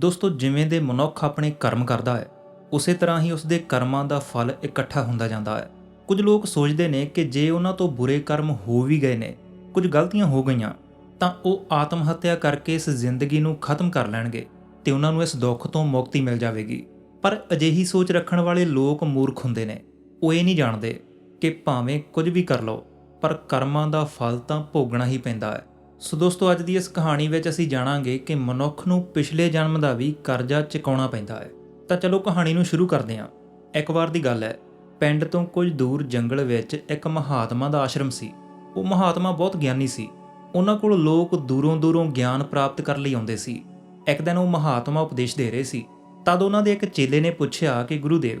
ਦੋਸਤੋ, ਜਿਵੇਂ ਦੇ ਮਨੁੱਖ ਆਪਣੇ ਕਰਮ ਕਰਦਾ ਹੈ, ਉਸੇ ਤਰ੍ਹਾਂ ਹੀ ਉਸਦੇ ਕਰਮਾਂ ਦਾ ਫਲ ਇਕੱਠਾ ਹੁੰਦਾ ਜਾਂਦਾ ਹੈ। ਕੁਝ ਲੋਕ ਸੋਚਦੇ ਨੇ ਕਿ ਜੇ ਉਹਨਾਂ ਤੋਂ ਬੁਰੇ ਕਰਮ ਹੋ ਵੀ ਗਏ ਨੇ, ਕੁਝ ਗਲਤੀਆਂ ਹੋ ਗਈਆਂ, ਤਾਂ ਉਹ ਆਤਮ ਹੱਤਿਆ ਕਰਕੇ ਇਸ ਜ਼ਿੰਦਗੀ ਨੂੰ ਖਤਮ ਕਰ ਲੈਣਗੇ ਤੇ ਉਹਨਾਂ ਨੂੰ ਇਸ ਦੁੱਖ ਤੋਂ ਮੁਕਤੀ ਮਿਲ ਜਾਵੇਗੀ। ਪਰ ਅਜਿਹੀ ਸੋਚ ਰੱਖਣ ਵਾਲੇ ਲੋਕ ਮੂਰਖ ਹੁੰਦੇ ਨੇ। ਉਹ ਇਹ ਨਹੀਂ ਜਾਣਦੇ ਕਿ ਭਾਵੇਂ ਕੁਝ ਵੀ ਕਰ ਲਓ, ਪਰ ਕਰਮਾਂ ਦਾ ਫਲ ਤਾਂ ਭੋਗਣਾ ਹੀ ਪੈਂਦਾ ਹੈ। ਸੋ ਦੋਸਤੋ, ਅੱਜ ਦੀ ਇਸ ਕਹਾਣੀ ਵਿੱਚ ਅਸੀਂ ਜਾਣਾਂਗੇ ਕਿ ਮਨੁੱਖ ਨੂੰ ਪਿਛਲੇ ਜਨਮ ਦਾ ਵੀ ਕਰਜ਼ਾ ਚੁਕਾਉਣਾ ਪੈਂਦਾ ਹੈ। ਤਾਂ ਚਲੋ ਕਹਾਣੀ ਨੂੰ ਸ਼ੁਰੂ ਕਰਦੇ ਹਾਂ। ਇੱਕ ਵਾਰ ਦੀ ਗੱਲ ਹੈ, ਪਿੰਡ ਤੋਂ ਕੁਝ ਦੂਰ ਜੰਗਲ ਵਿੱਚ ਇੱਕ ਮਹਾਤਮਾ ਦਾ ਆਸ਼ਰਮ ਸੀ। ਉਹ ਮਹਾਤਮਾ ਬਹੁਤ ਗਿਆਨੀ ਸੀ। ਉਹਨਾਂ ਕੋਲ ਲੋਕ ਦੂਰੋਂ ਦੂਰੋਂ ਗਿਆਨ ਪ੍ਰਾਪਤ ਕਰਨ ਲਈ ਆਉਂਦੇ ਸੀ। ਇੱਕ ਦਿਨ ਉਹ ਮਹਾਤਮਾ ਉਪਦੇਸ਼ ਦੇ ਰਹੇ ਸੀ। ਤਦ ਉਹਨਾਂ ਦੇ ਇੱਕ ਚੇਲੇ ਨੇ ਪੁੱਛਿਆ ਕਿ, ਗੁਰੂਦੇਵ,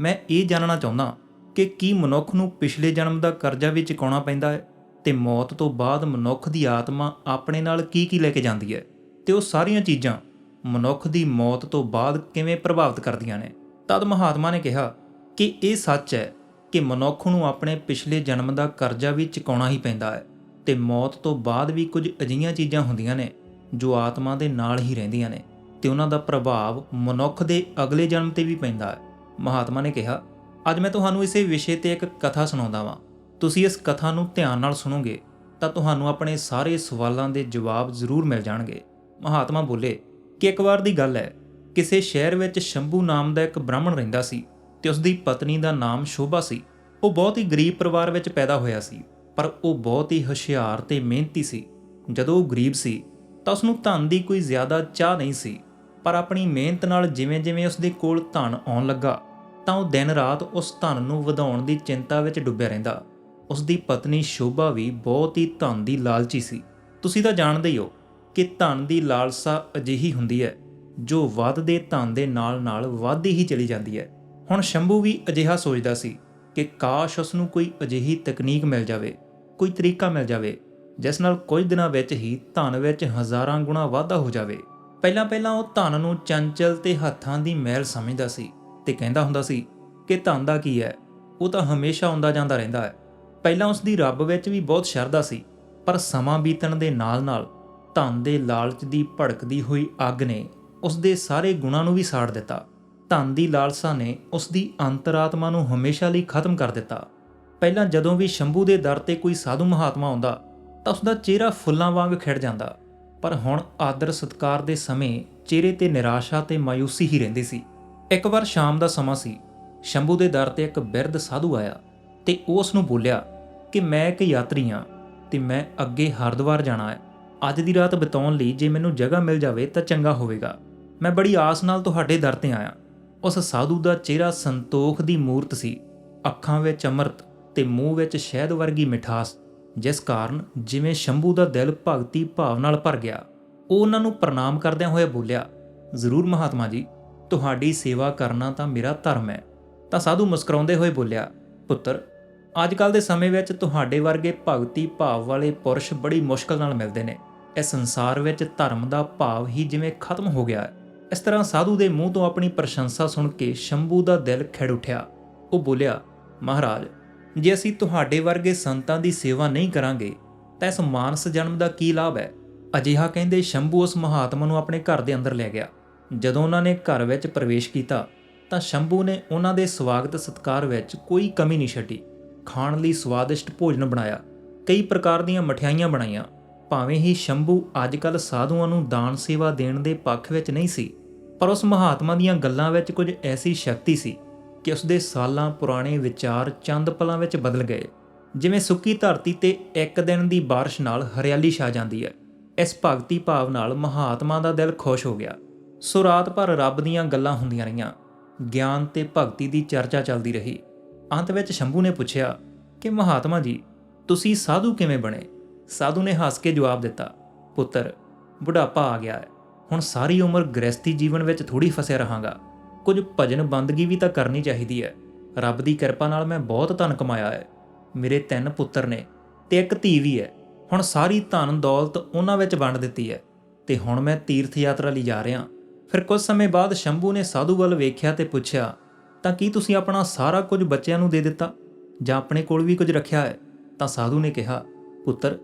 ਮੈਂ ਇਹ ਜਾਣਨਾ ਚਾਹੁੰਦਾ ਕਿ ਕੀ ਮਨੁੱਖ ਨੂੰ ਪਿਛਲੇ ਜਨਮ ਦਾ ਕਰਜ਼ਾ ਵੀ ਚੁਕਾਉਣਾ ਪੈਂਦਾ ਹੈ? ਤੇ ਮੌਤ ਤੋਂ ਬਾਅਦ ਮਨੁੱਖ ਦੀ ਆਤਮਾ ਆਪਣੇ ਨਾਲ ਕੀ ਕੀ ਲੈ ਕੇ ਜਾਂਦੀ ਹੈ ਤੇ ਉਹ ਸਾਰੀਆਂ ਚੀਜ਼ਾਂ ਮਨੁੱਖ ਦੀ ਮੌਤ ਤੋਂ ਬਾਅਦ ਕਿਵੇਂ ਪ੍ਰਭਾਵਿਤ ਕਰਦੀਆਂ ਨੇ? ਤਦ ਮਹਾਤਮਾ ਨੇ ਕਿਹਾ ਕਿ ਇਹ ਸੱਚ ਹੈ ਕਿ ਮਨੁੱਖ ਨੂੰ ਆਪਣੇ ਪਿਛਲੇ ਜਨਮ ਦਾ ਕਰਜ਼ਾ ਵੀ ਚੁਕਾਉਣਾ ਹੀ ਪੈਂਦਾ ਹੈ ਤੇ ਮੌਤ ਤੋਂ ਬਾਅਦ ਵੀ ਕੁਝ ਅਜਿਹੀਆਂ ਚੀਜ਼ਾਂ ਹੁੰਦੀਆਂ ਨੇ ਜੋ ਆਤਮਾ ਦੇ ਨਾਲ ਹੀ ਰਹਿੰਦੀਆਂ ਨੇ ਤੇ ਉਹਨਾਂ ਦਾ ਪ੍ਰਭਾਵ ਮਨੁੱਖ ਦੇ ਅਗਲੇ ਜਨਮ ਤੇ ਵੀ ਪੈਂਦਾ ਹੈ। ਮਹਾਤਮਾ ਨੇ ਕਿਹਾ, ਅੱਜ ਮੈਂ ਤੁਹਾਨੂੰ ਇਸੇ ਵਿਸ਼ੇ ਤੇ ਇੱਕ ਕਥਾ ਸੁਣਾਉਂਦਾ ਵਾਂ। ਤੁਸੀਂ ਇਸ ਕਥਾ ਨੂੰ ਧਿਆਨ ਨਾਲ ਸੁਣੋਗੇ, ਤਾਂ ਤੁਹਾਨੂੰ ਆਪਣੇ ਸਾਰੇ ਸਵਾਲਾਂ ਦੇ ਜਵਾਬ ਜ਼ਰੂਰ ਮਿਲ ਜਾਣਗੇ। ਮਹਾਤਮਾ ਬੋਲੇ ਕਿ ਇੱਕ ਵਾਰ ਦੀ ਗੱਲ ਹੈ, ਕਿਸੇ ਸ਼ਹਿਰ ਵਿੱਚ ਸ਼ੰਭੂ ਨਾਮ ਦਾ ਇੱਕ ਬ੍ਰਾਹਮਣ ਰਹਿੰਦਾ ਸੀ ਤੇ ਉਸ ਦੀ ਪਤਨੀ ਦਾ ਨਾਮ ਸ਼ੋਭਾ ਸੀ। ਉਹ ਬਹੁਤ ਹੀ ਗਰੀਬ ਪਰਿਵਾਰ ਵਿੱਚ ਪੈਦਾ ਹੋਇਆ ਸੀ, ਪਰ ਉਹ ਬਹੁਤ ਹੀ ਹੁਸ਼ਿਆਰ ਤੇ ਮਿਹਨਤੀ ਸੀ। ਜਦੋਂ ਉਹ ਗਰੀਬ ਸੀ, ਤਾਂ ਉਸ ਨੂੰ ਧਨ ਦੀ ਕੋਈ ਜ਼ਿਆਦਾ ਚਾਹ ਨਹੀਂ ਸੀ, ਪਰ ਆਪਣੀ ਮਿਹਨਤ ਨਾਲ ਜਿਵੇਂ-ਜਿਵੇਂ ਉਸ ਦੇ ਕੋਲ ਧਨ ਆਉਣ ਲੱਗਾ, ਤਾਂ ਉਹ ਦਿਨ ਰਾਤ ਉਸ ਧਨ ਨੂੰ ਵਧਾਉਣ ਦੀ ਚਿੰਤਾ ਵਿੱਚ ਡੁੱਬਿਆ ਰਹਿੰਦਾ। ਉਸ ਦੀ ਪਤਨੀ ਸ਼ੋਭਾ ਵੀ ਬਹੁਤ ਹੀ ਧਨ ਦੀ ਲਾਲਚੀ ਸੀ। ਤੁਸੀਂ ਤਾਂ ਜਾਣਦੇ ਹੀ ਹੋ ਕਿ ਧਨ ਦੀ ਲਾਲਸਾ ਅਜਿਹੀ ਹੁੰਦੀ ਹੈ, ਜੋ ਵੱਧਦੇ ਧਨ ਦੇ ਨਾਲ-ਨਾਲ ਵੱਧਦੀ ਹੀ ਚਲੀ ਜਾਂਦੀ ਹੈ। ਹੁਣ ਸ਼ੰਭੂ ਵੀ ਅਜਿਹਾ ਸੋਚਦਾ ਸੀ ਕਿ ਕਾਸ਼ ਉਸ ਨੂੰ ਕੋਈ ਅਜਿਹੀ ਤਕਨੀਕ ਮਿਲ ਜਾਵੇ, ਕੋਈ ਤਰੀਕਾ ਮਿਲ ਜਾਵੇ, ਜਿਸ ਨਾਲ ਕੁਝ ਦਿਨਾਂ ਵਿੱਚ ਹੀ ਧਨ ਵਿੱਚ ਹਜ਼ਾਰਾਂ ਗੁਣਾ ਵਾਧਾ ਹੋ ਜਾਵੇ। ਪਹਿਲਾਂ ਪਹਿਲਾਂ ਉਹ ਧਨ ਨੂੰ ਚੰਚਲ ਤੇ ਹੱਥਾਂ ਦੀ ਮੈਲ ਸਮਝਦਾ ਸੀ ਤੇ ਕਹਿੰਦਾ ਹੁੰਦਾ ਸੀ ਕਿ ਧਨ ਦਾ ਕੀ ਹੈ, ਉਹ ਤਾਂ ਹਮੇਸ਼ਾ ਆਉਂਦਾ ਜਾਂਦਾ ਰਹਿੰਦਾ ਹੈ। ਪਹਿਲਾਂ ਉਸ ਦੀ ਰੱਬ ਵਿੱਚ ਵੀ ਬਹੁਤ ਸ਼ਰਧਾ ਸੀ, ਪਰ ਸਮਾਂ ਬੀਤਣ ਦੇ ਨਾਲ-ਨਾਲ ਧਨ ਦੇ ਲਾਲਚ ਦੀ ਭੜਕਦੀ ਹੋਈ ਅੱਗ ਨੇ ਉਸ ਦੇ ਸਾਰੇ ਗੁਣਾਂ ਨੂੰ ਵੀ ਸਾੜ ਦਿੱਤਾ। ਧਨ ਦੀ ਲਾਲਸਾ ਨੇ ਉਸ ਦੀ ਅੰਤਰਾਤਮਾ ਨੂੰ ਹਮੇਸ਼ਾ ਲਈ ਖਤਮ ਕਰ ਦਿੱਤਾ। ਪਹਿਲਾਂ ਜਦੋਂ ਵੀ ਸ਼ੰਭੂ ਦੇ ਦਰ ਤੇ ਕੋਈ ਸਾਧੂ ਮਹਾਤਮਾ ਆਉਂਦਾ, ਤਾਂ ਉਸ ਦਾ ਚਿਹਰਾ ਫੁੱਲਾਂ ਵਾਂਗ ਖਿੜ ਜਾਂਦਾ। ਪਰ ਹੁਣ ਆਦਰ ਸਤਕਾਰ ਦੇ ਸਮੇਂ ਚਿਹਰੇ ਤੇ ਨਿਰਾਸ਼ਾ ਤੇ ਮਾਯੂਸੀ ਹੀ ਰਹਿੰਦੀ ਸੀ। ਇੱਕ ਵਾਰ ਸ਼ਾਮ ਦਾ ਸਮਾਂ ਸੀ, ਸ਼ੰਭੂ ਦੇ ਦਰ ਤੇ ਇੱਕ ਬਿਰਧ ਸਾਧੂ ਆਇਆ। ਤੇ ਉਹ ਉਸ ਨੂੰ ਬੋਲਿਆ ਕਿ ਮੈਂ ਇੱਕ ਯਾਤਰੀ ਹਾਂ ਤੇ ਮੈਂ ਅੱਗੇ ਹਰਿਦੁਆਰ ਜਾਣਾ ਹੈ। ਅੱਜ ਦੀ ਰਾਤ ਬਿਤਾਉਣ ਲਈ ਜੇ ਮੈਨੂੰ ਜਗ੍ਹਾ ਮਿਲ ਜਾਵੇ ਤਾਂ ਚੰਗਾ ਹੋਵੇਗਾ। ਮੈਂ ਬੜੀ ਆਸ ਨਾਲ ਤੁਹਾਡੇ ਦਰ ਤੇ ਆਇਆ। ਉਸ ਸਾਧੂ ਦਾ ਚਿਹਰਾ ਸੰਤੋਖ ਦੀ ਮੂਰਤ ਸੀ। ਅੱਖਾਂ ਵਿੱਚ ਅੰਮ੍ਰਿਤ ਤੇ ਮੂੰਹ ਵਿੱਚ ਸ਼ਹਿਦ ਵਰਗੀ ਮਿਠਾਸ, ਜਿਸ ਕਾਰਨ ਜਿਵੇਂ ਸ਼ੰਭੂ ਦਾ ਦਿਲ ਭਗਤੀ ਭਾਵ ਨਾਲ ਭਰ ਗਿਆ। ਉਹ ਉਹਨਾਂ ਨੂੰ ਪ੍ਰਣਾਮ ਕਰਦਿਆਂ ਹੋਏ ਬੋਲਿਆ, ਜ਼ਰੂਰ ਮਹਾਤਮਾ ਜੀ, ਤੁਹਾਡੀ ਸੇਵਾ ਕਰਨਾ ਤਾਂ ਮੇਰਾ ਧਰਮ ਹੈ। ਤਾਂ ਸਾਧੂ ਮੁਸਕਰਾਉਂਦੇ ਹੋਏ ਬੋਲਿਆ, ਪੁੱਤਰ ਅੱਜ ਕੱਲ ਦੇ ਸਮੇਂ ਵਿੱਚ ਤੁਹਾਡੇ ਵਰਗੇ ਭਗਤੀ ਭਾਵ ਵਾਲੇ ਪੁਰਸ਼ ਬੜੀ ਮੁਸ਼ਕਲ ਨਾਲ ਮਿਲਦੇ ਨੇ। ਇਸ ਸੰਸਾਰ ਵਿੱਚ ਧਰਮ ਦਾ ਭਾਵ ਹੀ ਜਿਵੇਂ ਖਤਮ ਹੋ ਗਿਆ ਹੈ। ਇਸ ਤਰ੍ਹਾਂ ਸਾਧੂ ਦੇ ਮੂੰਹ ਤੋਂ ਆਪਣੀ ਪ੍ਰਸ਼ੰਸਾ ਸੁਣ ਕੇ ਸ਼ੰਭੂ ਦਾ ਦਿਲ ਖਿੜ ਉੱਠਿਆ। ਉਹ ਬੋਲਿਆ, ਮਹਾਰਾਜ, ਜੇ ਅਸੀਂ ਤੁਹਾਡੇ ਵਰਗੇ ਸੰਤਾਂ ਦੀ ਸੇਵਾ ਨਹੀਂ ਕਰਾਂਗੇ, ਤਾਂ ਇਸ ਮਾਨਸ ਜਨਮ ਦਾ ਕੀ ਲਾਭ ਹੈ? ਅਜਿਹਾ ਕਹਿੰਦੇ ਸ਼ੰਭੂ ਉਸ ਮਹਾਤਮਾ ਨੂੰ ਆਪਣੇ ਘਰ ਦੇ ਅੰਦਰ ਲੈ ਗਿਆ। ਜਦੋਂ ਉਹਨਾਂ ਨੇ ਘਰ ਵਿੱਚ ਪ੍ਰਵੇਸ਼ ਕੀਤਾ, ਤਾਂ ਸ਼ੰਭੂ ਨੇ ਉਹਨਾਂ ਦੇ ਸਵਾਗਤ ਸਤਕਾਰ ਵਿੱਚ ਕੋਈ ਕਮੀ ਨਹੀਂ ਛੱਡੀ। ਖਾਣ ਲਈ ਸਵਾਦਿਸ਼ਟ ਭੋਜਨ ਬਣਾਇਆ ਕਈ ਪ੍ਰਕਾਰ ਦੀਆਂ ਮਠਿਆਈਆਂ ਬਣਾਈਆਂ ਭਾਵੇਂ ਹੀ ਸ਼ੰਭੂ ਅੱਜਕੱਲ ਸਾਧੂਆਂ ਨੂੰ ਦਾਨ ਸੇਵਾ ਦੇਣ ਦੇ ਪੱਖ ਵਿੱਚ ਨਹੀਂ ਸੀ ਪਰ ਉਸ ਮਹਾਤਮਾ ਦੀਆਂ ਗੱਲਾਂ ਵਿੱਚ ਕੁਝ ਐਸੀ ਸ਼ਕਤੀ ਸੀ ਕਿ ਉਸ ਦੇ ਸਾਲਾਂ ਪੁਰਾਣੇ ਵਿਚਾਰ ਚੰਦ ਪਲਾਂ ਵਿੱਚ ਬਦਲ ਗਏ ਜਿਵੇਂ ਸੁੱਕੀ ਧਰਤੀ ਤੇ ਇੱਕ ਦਿਨ ਦੀ بارش ਨਾਲ ਹਰਿਆਲੀ ਛਾ ਜਾਂਦੀ ਹੈ ਇਸ ਭਗਤੀ ਭਾਵ ਨਾਲ ਮਹਾਤਮਾ ਦਾ ਦਿਲ ਖੁਸ਼ ਹੋ ਗਿਆ ਸੋ ਰਾਤ ਭਰ ਰੱਬ ਦੀਆਂ ਗੱਲਾਂ ਹੁੰਦੀਆਂ ਰਹੀਆਂ ਗਿਆਨ ਤੇ ਭਗਤੀ ਦੀ ਚਰਚਾ ਚੱਲਦੀ ਰਹੀ ਅੰਤ ਵਿੱਚ ਸ਼ੰਭੂ ਨੇ ਪੁੱਛਿਆ ਕਿ ਮਹਾਤਮਾ ਜੀ, ਤੁਸੀਂ ਸਾਧੂ ਕਿਵੇਂ ਬਣੇ? ਸਾਧੂ ਨੇ ਹੱਸ ਕੇ ਜਵਾਬ ਦਿੱਤਾ, ਪੁੱਤਰ, ਬੁਢਾਪਾ ਆ ਗਿਆ ਹੈ। ਹੁਣ ਸਾਰੀ ਉਮਰ ਗ੍ਰਸਤੀ ਜੀਵਨ ਵਿੱਚ ਥੋੜੀ ਫਸਿਆ ਰਹਾਂਗਾ। ਕੁਝ ਭਜਨ ਬੰਦਗੀ ਵੀ ਤਾਂ ਕਰਨੀ ਚਾਹੀਦੀ ਹੈ। ਰੱਬ ਦੀ ਕਿਰਪਾ ਨਾਲ ਮੈਂ ਬਹੁਤ ਧਨ ਕਮਾਇਆ ਹੈ। ਮੇਰੇ ਤਿੰਨ ਪੁੱਤਰ ਨੇ ਤੇ ਇੱਕ ਧੀ ਵੀ ਹੈ। ਹੁਣ ਸਾਰੀ ਧਨ ਦੌਲਤ ਉਹਨਾਂ ਵਿੱਚ ਵੰਡ ਦਿੱਤੀ ਹੈ ਤੇ ਹੁਣ ਮੈਂ ਤੀਰਥ ਯਾਤਰਾ ਲਈ ਜਾ ਰਿਹਾ ਫਿਰ ਕੁਝ ਸਮੇਂ ਬਾਅਦ ਸ਼ੰਭੂ ਨੇ ਸਾਧੂ ਵੱਲ ਵੇਖਿਆ ਤੇ ਪੁੱਛਿਆ ਤਾਂ ਕੀ ਤੁਸੀਂ ਆਪਣਾ ਸਾਰਾ ਕੁਝ ਬੱਚਿਆਂ ਨੂੰ ਦੇ ਦਿੱਤਾ? ਜਾਂ ਆਪਣੇ ਕੋਲ ਵੀ ਕੁਝ ਰੱਖਿਆ ਹੈ? ਤਾਂ ਸਾਧੂ ਨੇ ਕਿਹਾ, ਪੁੱਤਰ,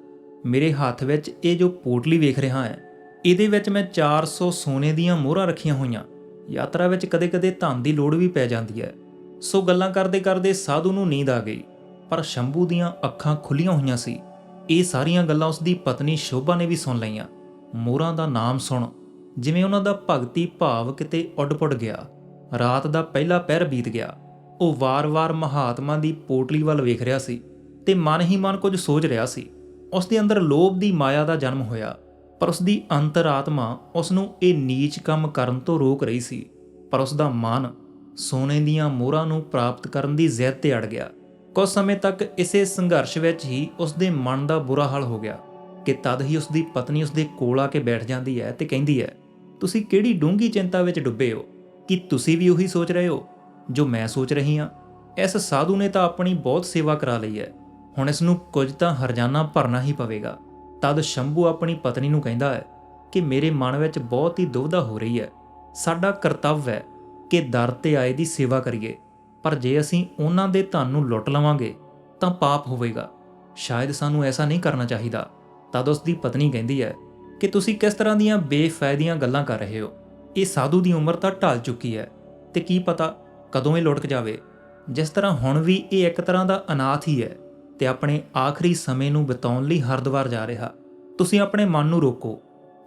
ਮੇਰੇ ਹੱਥ ਵਿੱਚ ਇਹ ਜੋ ਪੋਟਲੀ ਵੇਖ ਰਿਹਾ ਹੈ, ਇਹਦੇ ਵਿੱਚ ਮੈਂ 400 ਸੋਨੇ ਦੀਆਂ ਮੋਹਰਾਂ ਰੱਖੀਆਂ ਹੋਈਆਂ। ਯਾਤਰਾ ਵਿੱਚ ਕਦੇ-ਕਦੇ ਧਨ ਦੀ ਲੋੜ ਵੀ ਪੈ ਜਾਂਦੀ ਹੈ। ਸੋ ਗੱਲਾਂ ਕਰਦੇ-ਕਰਦੇ ਸਾਧੂ ਨੂੰ ਨੀਂਦ ਆ ਗਈ। ਪਰ ਸ਼ੰਭੂ ਦੀਆਂ ਅੱਖਾਂ ਖੁੱਲੀਆਂ ਹੋਈਆਂ ਸੀ। ਇਹ ਸਾਰੀਆਂ ਗੱਲਾਂ ਉਸ ਦੀ ਪਤਨੀ ਸ਼ੋਭਾ ਨੇ ਵੀ ਸੁਣ ਲਈਆਂ। ਮੋਹਰਾਂ ਦਾ ਨਾਮ ਸੁਣ। ਜਿਵੇਂ ਉਹਨਾਂ ਦਾ ਭਗਤੀ ਭਾਵ ਕਿਤੇ ਉੱਡ-ਪੁੱਡ ਗਿਆ। ਰਾਤ ਦਾ ਪਹਿਲਾ ਪਹਿਰ ਬੀਤ ਗਿਆ। ਉਹ ਵਾਰ-ਵਾਰ ਮਹਾਤਮਾ ਦੀ ਪੋਟਲੀ ਵੱਲ ਵੇਖ ਰਿਹਾ ਸੀ ਤੇ ਮਨ ਹੀ ਮਨ ਕੁਝ ਸੋਚ ਰਿਹਾ ਸੀ। ਉਸ ਦੇ ਅੰਦਰ ਲੋਭ ਦੀ ਮਾਇਆ ਦਾ ਜਨਮ ਹੋਇਆ, ਪਰ ਉਸ ਦੀ ਅੰਤਰਾਤਮਾ ਉਸ ਨੂੰ ਇਹ ਨੀਚ ਕੰਮ ਕਰਨ ਤੋਂ ਰੋਕ ਰਹੀ ਸੀ। ਪਰ ਉਸ ਦਾ ਮਨ ਸੋਨੇ ਦੀਆਂ ਮੋਹਰਾਂ ਨੂੰ ਪ੍ਰਾਪਤ ਕਰਨ ਦੀ ਜ਼ਿੱਦ ਤੇ ਅੜ ਗਿਆ। ਕੁਝ ਸਮੇਂ ਤੱਕ ਇਸੇ ਸੰਘਰਸ਼ ਵਿੱਚ ਹੀ ਉਸ ਦੇ ਮਨ ਦਾ ਬੁਰਾ ਹਾਲ ਹੋ ਗਿਆ ਕਿ ਤਦ ਹੀ ਉਸ ਦੀ ਪਤਨੀ ਉਸ ਦੇ ਕੋਲ ਆ ਕੇ ਬੈਠ ਜਾਂਦੀ ਹੈ ਤੇ ਕਹਿੰਦੀ ਹੈ, ਤੁਸੀਂ ਕਿਹੜੀ ਡੂੰਘੀ ਚਿੰਤਾ ਵਿੱਚ ਡੁੱਬੇ ਹੋ? ਕਿ ਤੁਸੀਂ ਵੀ ਉਹੀ ਸੋਚ ਰਹੇ ਹੋ? ਜੋ ਮੈਂ ਸੋਚ ਰਹੀ ਹਾਂ, ਇਸ ਸਾਧੂ ਨੇ ਤਾਂ ਆਪਣੀ ਬਹੁਤ ਸੇਵਾ ਕਰਾ ਲਈ ਹੈ। ਹੁਣ ਇਸ ਨੂੰ ਕੁਝ ਤਾਂ ਹਰਜਾਨਾ ਭਰਨਾ ਹੀ ਪਵੇਗਾ। ਤਦ ਸ਼ੰਭੂ ਆਪਣੀ ਪਤਨੀ ਨੂੰ ਕਹਿੰਦਾ ਹੈ ਕਿ ਮੇਰੇ ਮਨ ਵਿੱਚ ਬਹੁਤ ਹੀ ਦੁਵਿਧਾ ਹੋ ਰਹੀ ਹੈ। ਸਾਡਾ ਕਰਤੱਵ ਹੈ ਕਿ ਦਰ ਤੇ ਆਏ ਦੀ ਸੇਵਾ ਕਰੀਏ, ਪਰ ਜੇ ਅਸੀਂ ਉਹਨਾਂ ਦੇ ਧਨ ਨੂੰ ਲੁੱਟ ਲਵਾਂਗੇ, ਤਾਂ ਪਾਪ ਹੋਵੇਗਾ। ਸ਼ਾਇਦ ਸਾਨੂੰ ਐਸਾ ਨਹੀਂ ਕਰਨਾ ਚਾਹੀਦਾ। ਤਦ ਉਸ ਦੀ ਪਤਨੀ ਕਹਿੰਦੀ ਹੈ ਕਿ ਤੁਸੀਂ ਕਿਸ ਤਰ੍ਹਾਂ ਦੀਆਂ ਬੇਫਾਇਦੀਆਂ ਗੱਲਾਂ ਕਰ ਰਹੇ ਹੋ? ਇਹ ਸਾਧੂ ਦੀ ਉਮਰ ਤਾਂ ਢਲ ਚੁੱਕੀ ਹੈ ਤੇ ਕੀ ਪਤਾ ਕਦੋਂ ਇਹ ਲੁੜਕ ਜਾਵੇ। ਜਿਸ ਤਰ੍ਹਾਂ ਹੁਣ ਵੀ ਇਹ ਇੱਕ ਤਰ੍ਹਾਂ ਦਾ ਅਨਾਥ ਹੀ ਹੈ ਤੇ ਆਪਣੇ ਆਖਰੀ ਸਮੇਂ ਨੂੰ ਬਿਤਾਉਣ ਲਈ ਹਰਦੁਆਰ ਜਾ ਰਿਹਾ। ਤੁਸੀਂ ਆਪਣੇ ਮਨ ਨੂੰ ਰੋਕੋ